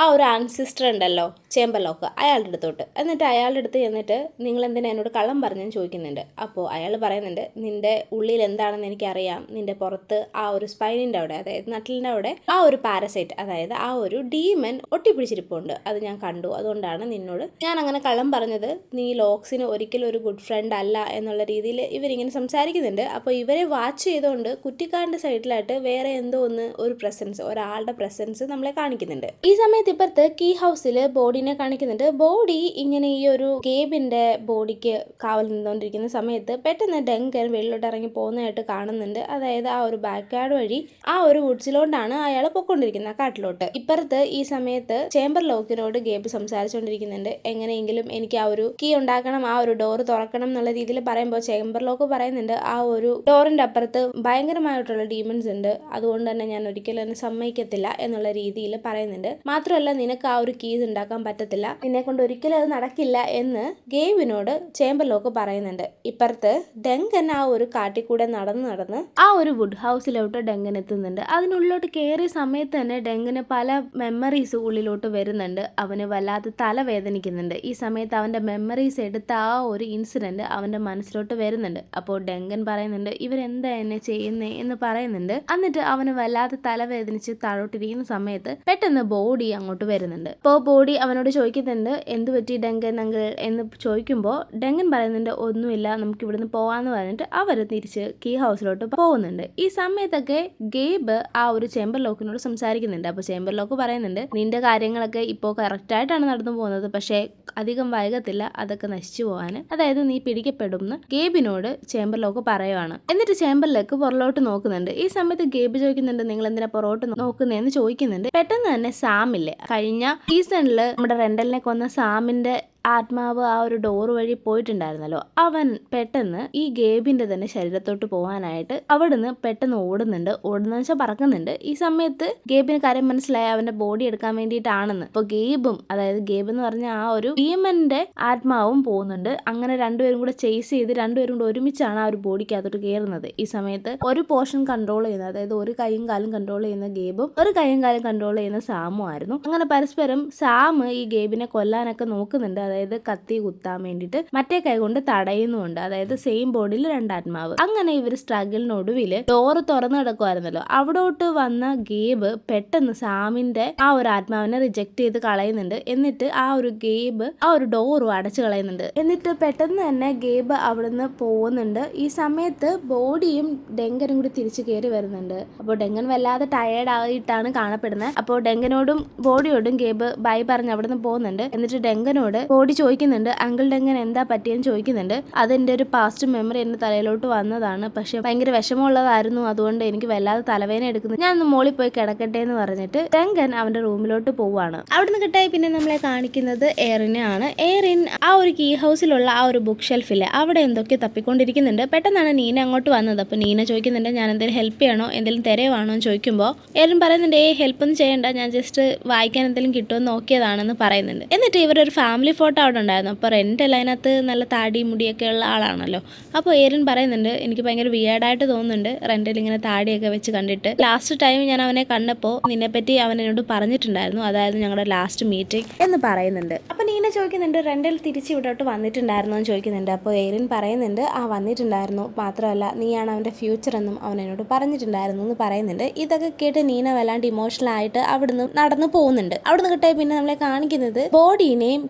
ആ ഒരു ആൻസിസ്റ്റർ ഉണ്ടല്ലോ ചേമ്പലോക്ക് അയാളുടെ അടുത്തോട്ട്. എന്നിട്ട് അയാളുടെ അടുത്ത് ചെന്നിട്ട് നിങ്ങൾ എന്തിനാ എന്നോട് കള്ളം പറഞ്ഞെന്ന് ചോദിക്കുന്നുണ്ട്. അപ്പോൾ അയാൾ പറയുന്നുണ്ട് നിന്റെ ഉള്ളിൽ എന്താണെന്ന് എനിക്കറിയാം. നിന്റെ പുറത്ത് ആ ഒരു സ്പൈനിന്റെ അവിടെ അതായത് നട്ടിലിന്റെ അവിടെ ആ ഒരു പാരസൈറ്റ് അതായത് ആ ഒരു ഡീമൻ ഒട്ടിപ്പിടിച്ചിരിപ്പുണ്ട്. അത് ഞാൻ കണ്ടു. അതുകൊണ്ടാണ് നിന്നോട് ഞാൻ അങ്ങനെ കള്ളം പറഞ്ഞത്. നീ ലോക്സിന് ഒരിക്കലും ഒരു ഗുഡ് ഫ്രണ്ട് അല്ല എന്നുള്ള രീതിയിൽ ഇവരിങ്ങനെ സംസാരിക്കുന്നുണ്ട്. അപ്പോൾ ഇവരെ വാച്ച് ചെയ്തുകൊണ്ട് കുറ്റിക്കാടിന്റെ സൈഡിലായിട്ട് വേറെ എന്തോ ഒന്ന് ഒരു പ്രസൻസ് ഒരാളുടെ പ്രസൻസ് നമ്മളെ കാണിക്കുന്നുണ്ട്. ഈ സമയത്ത് ഇപ്പുറത്ത് കീ ഹൗസിൽ ബോഡിനെ കാണിക്കുന്നുണ്ട്. ബോഡി ഇങ്ങനെ ഈ ഒരു ഗേബിന്റെ ബോഡിക്ക് കാവൽ നിന്നുകൊണ്ടിരിക്കുന്ന സമയത്ത് പെട്ടെന്ന് ഡെങ്കൻ വെളിയിലോട്ട് ഇറങ്ങി പോകുന്നതായിട്ട് കാണുന്നുണ്ട്. അതായത് ആ ഒരു ബാക്ക് യാർഡ് വഴി ആ ഒരു വുഡ്സിലോട്ടാണ് അയാൾ പൊക്കൊണ്ടിരിക്കുന്നത് കാട്ടിലോട്ട്. ഇപ്പുറത്ത് ഈ സമയത്ത് ചേംബർ ലോക്കിനോട് ഗേബ് സംസാരിച്ചുകൊണ്ടിരിക്കുന്നുണ്ട്. എങ്ങനെയെങ്കിലും എനിക്ക് ആ ഒരു കീ ഉണ്ടാക്കണം ആ ഒരു ഡോർ തുറക്കണം എന്നുള്ള രീതിയിൽ പറയുമ്പോൾ ചേംബർ ലോക്ക് പറയുന്നുണ്ട്. ആ ഒരു ഡോറിന്റെ അപ്പുറത്ത് ഭയങ്കരമായിട്ടുള്ള ഡീമൺസ് ഉണ്ട്. അതുകൊണ്ട് തന്നെ ഞാൻ ഒരിക്കലും സമ്മതിക്കത്തില്ല എന്നുള്ള രീതിയിൽ പറയുന്നുണ്ട്. മാത്രമല്ല മാത്രമല്ല നിനക്ക് ആ ഒരു കീസ് ഉണ്ടാക്കാൻ പറ്റത്തില്ല. നിന്നെ കൊണ്ട് ഒരിക്കലും അത് നടക്കില്ല എന്ന് ഗെയിമിനോട് ചേംബർ ലോക്ക് പറയുന്നുണ്ട്. ഇപ്പുറത്ത് ഡെങ്കൻ ആ ഒരു കാട്ടിൽ കൂടെ നടന്ന് നടന്ന് ആ ഒരു വുഡ് ഹൗസിലോട്ട് ഡെങ്കൻ എത്തുന്നുണ്ട്. അതിനുള്ളിലോട്ട് കയറിയ സമയത്ത് തന്നെ ഡെങ്കന് പല മെമ്മറീസ് ഉള്ളിലോട്ട് വരുന്നുണ്ട്. അവന് വല്ലാതെ തലവേദനിക്കുന്നുണ്ട്. ഈ സമയത്ത് അവന്റെ മെമ്മറീസ് എടുത്ത ആ ഒരു ഇൻസിഡന്റ് അവന്റെ മനസ്സിലോട്ട് വരുന്നുണ്ട്. അപ്പോൾ ഡെങ്കൻ പറയുന്നുണ്ട് ഇവരെന്താ എന്നെ ചെയ്യുന്നേ? എന്ന് പറയുന്നുണ്ട്. എന്നിട്ട് അവന് വല്ലാതെ തലവേദനിച്ച് താഴോട്ടിരിക്കുന്ന സമയത്ത് പെട്ടെന്ന് ബോഡി അങ്ങോട്ട് വരുന്നുണ്ട്. അപ്പോൾ ബോഡി അവനോട് ചോദിക്കുന്നുണ്ട് എന്ത് പറ്റി ഡെങ്കൻ അങ്കിൾ? എന്ന് ചോദിക്കുമ്പോൾ ഡെങ്കൻ പറയുന്നുണ്ട് ഒന്നുമില്ല നമുക്ക് ഇവിടുന്ന് പോകാമെന്ന് പറഞ്ഞിട്ട് അവർ തിരിച്ച് കീ ഹൗസിലോട്ട് പോകുന്നുണ്ട്. ഈ സമയത്തൊക്കെ ഗേബ് ആ ഒരു ചേംബർ ലോക്കിനോട് സംസാരിക്കുന്നുണ്ട്. അപ്പോൾ ചേംബർ ലോക്ക് പറയുന്നുണ്ട് നിന്റെ കാര്യങ്ങളൊക്കെ ഇപ്പോൾ കറക്റ്റായിട്ടാണ് നടന്നു പോകുന്നത് പക്ഷേ അധികം വൈകത്തില്ല അതൊക്കെ നശിച്ചു പോകാൻ അതായത് നീ പിടിക്കപ്പെടും എന്ന് ഗേബിനോട് ചേംബർ ലോക്ക് പറയുവാണ്. എന്നിട്ട് ചേംബറിലേക്ക് പുറലോട്ട് നോക്കുന്നുണ്ട്. ഈ സമയത്ത് ഗേബ് ചോദിക്കുന്നുണ്ട് നിങ്ങൾ എന്തിനാ പുറകോട്ട് നോക്കുന്നതെന്ന് ചോദിക്കുന്നുണ്ട്. പെട്ടെന്ന് തന്നെ സാമില്ലേ കഴിഞ്ഞ സീസണിൽ നമ്മുടെ റെൻഡലിനെ കൊന്ന സാമിന്റെ ആത്മാവ് ആ ഒരു ഡോർ വഴി പോയിട്ടുണ്ടായിരുന്നല്ലോ. അവൻ പെട്ടെന്ന് ഈ ഗേബിന്റെ തന്നെ ശരീരത്തോട്ട് പോകാനായിട്ട് അവിടുന്ന് പെട്ടെന്ന് ഓടുന്നുണ്ട്. ഓടുന്ന വെച്ചാൽ പറക്കുന്നുണ്ട്. ഈ സമയത്ത് ഗേബിന് കാര്യം മനസ്സിലായി. അവന്റെ ബോഡി എടുക്കാൻ വേണ്ടിയിട്ടാണെന്ന്. അപ്പോൾ ഗേബും അതായത് ഗേബ് എന്ന് പറഞ്ഞ ആ ഒരു ഭീമന്റെ ആത്മാവും പോകുന്നുണ്ട്. അങ്ങനെ രണ്ടുപേരും കൂടെ ചേസ് ചെയ്ത് രണ്ടുപേരും കൂടെ ഒരുമിച്ചാണ് ആ ഒരു ബോഡിക്കകത്തോട്ട് കയറുന്നത് ഈ സമയത്ത് ഒരു പോർഷൻ കൺട്രോൾ ചെയ്യുന്ന അതായത് ഒരു കൈയും കാലും കൺട്രോൾ ചെയ്യുന്ന ഗേബും ഒരു കൈയും കാലും കൺട്രോൾ ചെയ്യുന്ന സാമും ആയിരുന്നു അങ്ങനെ പരസ്പരം സാം ഈ ഗേബിനെ കൊല്ലാനൊക്കെ നോക്കുന്നുണ്ട്. അതായത് കത്തി കുത്താൻ വേണ്ടിയിട്ട് മറ്റേ കൈ കൊണ്ട് തടയുന്നുമുണ്ട്. അതായത് സെയിം ബോഡിയിൽ രണ്ടാത്മാവ്. അങ്ങനെ ഇവർ സ്ട്രഗിളിനൊടുവിൽ ഡോറ് തുറന്നു കിടക്കുമായിരുന്നല്ലോ അവിടോട്ട് വന്ന ഗേബ് പെട്ടെന്ന് സാമിന്റെ ആ ഒരു ആത്മാവിനെ റിജക്ട് ചെയ്ത് കളയുന്നുണ്ട്. എന്നിട്ട് ആ ഒരു ഗേബ് ആ ഒരു ഡോറും അടച്ചു കളയുന്നുണ്ട്. എന്നിട്ട് പെട്ടെന്ന് തന്നെ ഗേബ് അവിടുന്ന് പോകുന്നുണ്ട്. ഈ സമയത്ത് ബോഡിയും ഡെങ്കനും കൂടി തിരിച്ചു കയറി വരുന്നുണ്ട്. അപ്പോൾ ഡെങ്കൻ വല്ലാതെ ടയേർഡ് ആയിട്ടാണ് കാണപ്പെടുന്നത്. അപ്പോൾ ഡെങ്കനോടും ബോഡിയോടും ഗേബ് ബൈ പറഞ്ഞ് അവിടുന്ന് പോകുന്നുണ്ട്. എന്നിട്ട് ഡെങ്കനോട് ചോദിക്കുന്നുണ്ട് അങ്കിളുടെ എങ്ങനെ എന്താ പറ്റിയെന്ന് ചോദിക്കുന്നുണ്ട്. അതെന്റെ ഒരു പാസ്റ്റ് മെമ്മറി എന്റെ തലയിലോട്ട് വന്നതാണ്. പക്ഷെ ഭയങ്കര വിഷമമുള്ളതായിരുന്നു. അതുകൊണ്ട് എനിക്ക് വല്ലാതെ തലവേദന എടുക്കുന്നു. ഞാൻ ഒന്ന് മോളിൽ പോയി കിടക്കട്ടെ എന്ന് പറഞ്ഞിട്ട് രംഗൻ അവന്റെ റൂമിലോട്ട് പോവാണ് അവിടുന്ന് കിട്ടായി പിന്നെ നമ്മളെ കാണിക്കുന്നത് എയറിനെ ആണ്. എയറിൻ ആ ഒരു കീ ഹൗസിലുള്ള ആ ഒരു ബുക്ക് ഷെൽഫിൽ അവിടെ എന്തൊക്കെ തപ്പിക്കൊണ്ടിരിക്കുന്നുണ്ട്. പെട്ടെന്നാണ് നീന അങ്ങോട്ട് വന്നത്. അപ്പോൾ നീന ചോദിക്കുന്നുണ്ട് ഞാൻ എന്തെങ്കിലും ഹെൽപ്പ് ചെയ്യണോ? എന്തെങ്കിലും തിരയുവാണോ? എന്ന് ചോദിക്കുമ്പോൾ എയറിൻ പറയുന്നുണ്ട് ഏ ഹെൽപ്പ് ഒന്നും ചെയ്യണ്ട. ഞാൻ ജസ്റ്റ് വായിക്കാൻ എന്തെങ്കിലും കിട്ടുമെന്ന് നോക്കിയതാണെന്ന് പറയുന്നുണ്ട്. എന്നിട്ട് ഇവരൊരു ഫാമിലി അവിടെ ഉണ്ടായിരുന്നു. അപ്പോൾ റെന്റല്ല അതിനകത്ത് നല്ല താടി മുടിയൊക്കെ ഉള്ള ആളാണല്ലോ. അപ്പോൾ ഏരൻ പറയുന്നുണ്ട് എനിക്ക് ഭയങ്കര വിയേഡായിട്ട് തോന്നുന്നുണ്ട് റെന്റിൽ ഇങ്ങനെ താടിയൊക്കെ വെച്ച് കണ്ടിട്ട്. ലാസ്റ്റ് ടൈം ഞാൻ അവനെ കണ്ടപ്പോൾ നിന്നെപ്പറ്റി അവൻ എന്നോട് പറഞ്ഞിട്ടുണ്ടായിരുന്നു. അതായത് ഞങ്ങളുടെ ലാസ്റ്റ് മീറ്റിംഗ് എന്ന് പറയുന്നുണ്ട്. അപ്പോൾ നീന ചോദിക്കുന്നുണ്ട് റെന്റിൽ തിരിച്ച് ഇവിടോട്ട് വന്നിട്ടുണ്ടായിരുന്നു? എന്ന് ചോദിക്കുന്നുണ്ട്. അപ്പോൾ ഏരിൻ പറയുന്നുണ്ട് ആ വന്നിട്ടുണ്ടായിരുന്നു. മാത്രമല്ല നീയാണ് അവന്റെ ഫ്യൂച്ചർ എന്നും അവൻ എന്നോട് പറഞ്ഞിട്ടുണ്ടായിരുന്നു എന്ന് പറയുന്നുണ്ട്. ഇതൊക്കെ കേട്ട് നീന വല്ലാണ്ട് ഇമോഷണൽ ആയിട്ട് അവിടുന്ന് നടന്നു പോകുന്നുണ്ട്. അവിടുന്ന് കിട്ടിയ പിന്നെ നമ്മളെ കാണിക്കുന്നത് ബോഡീനെയും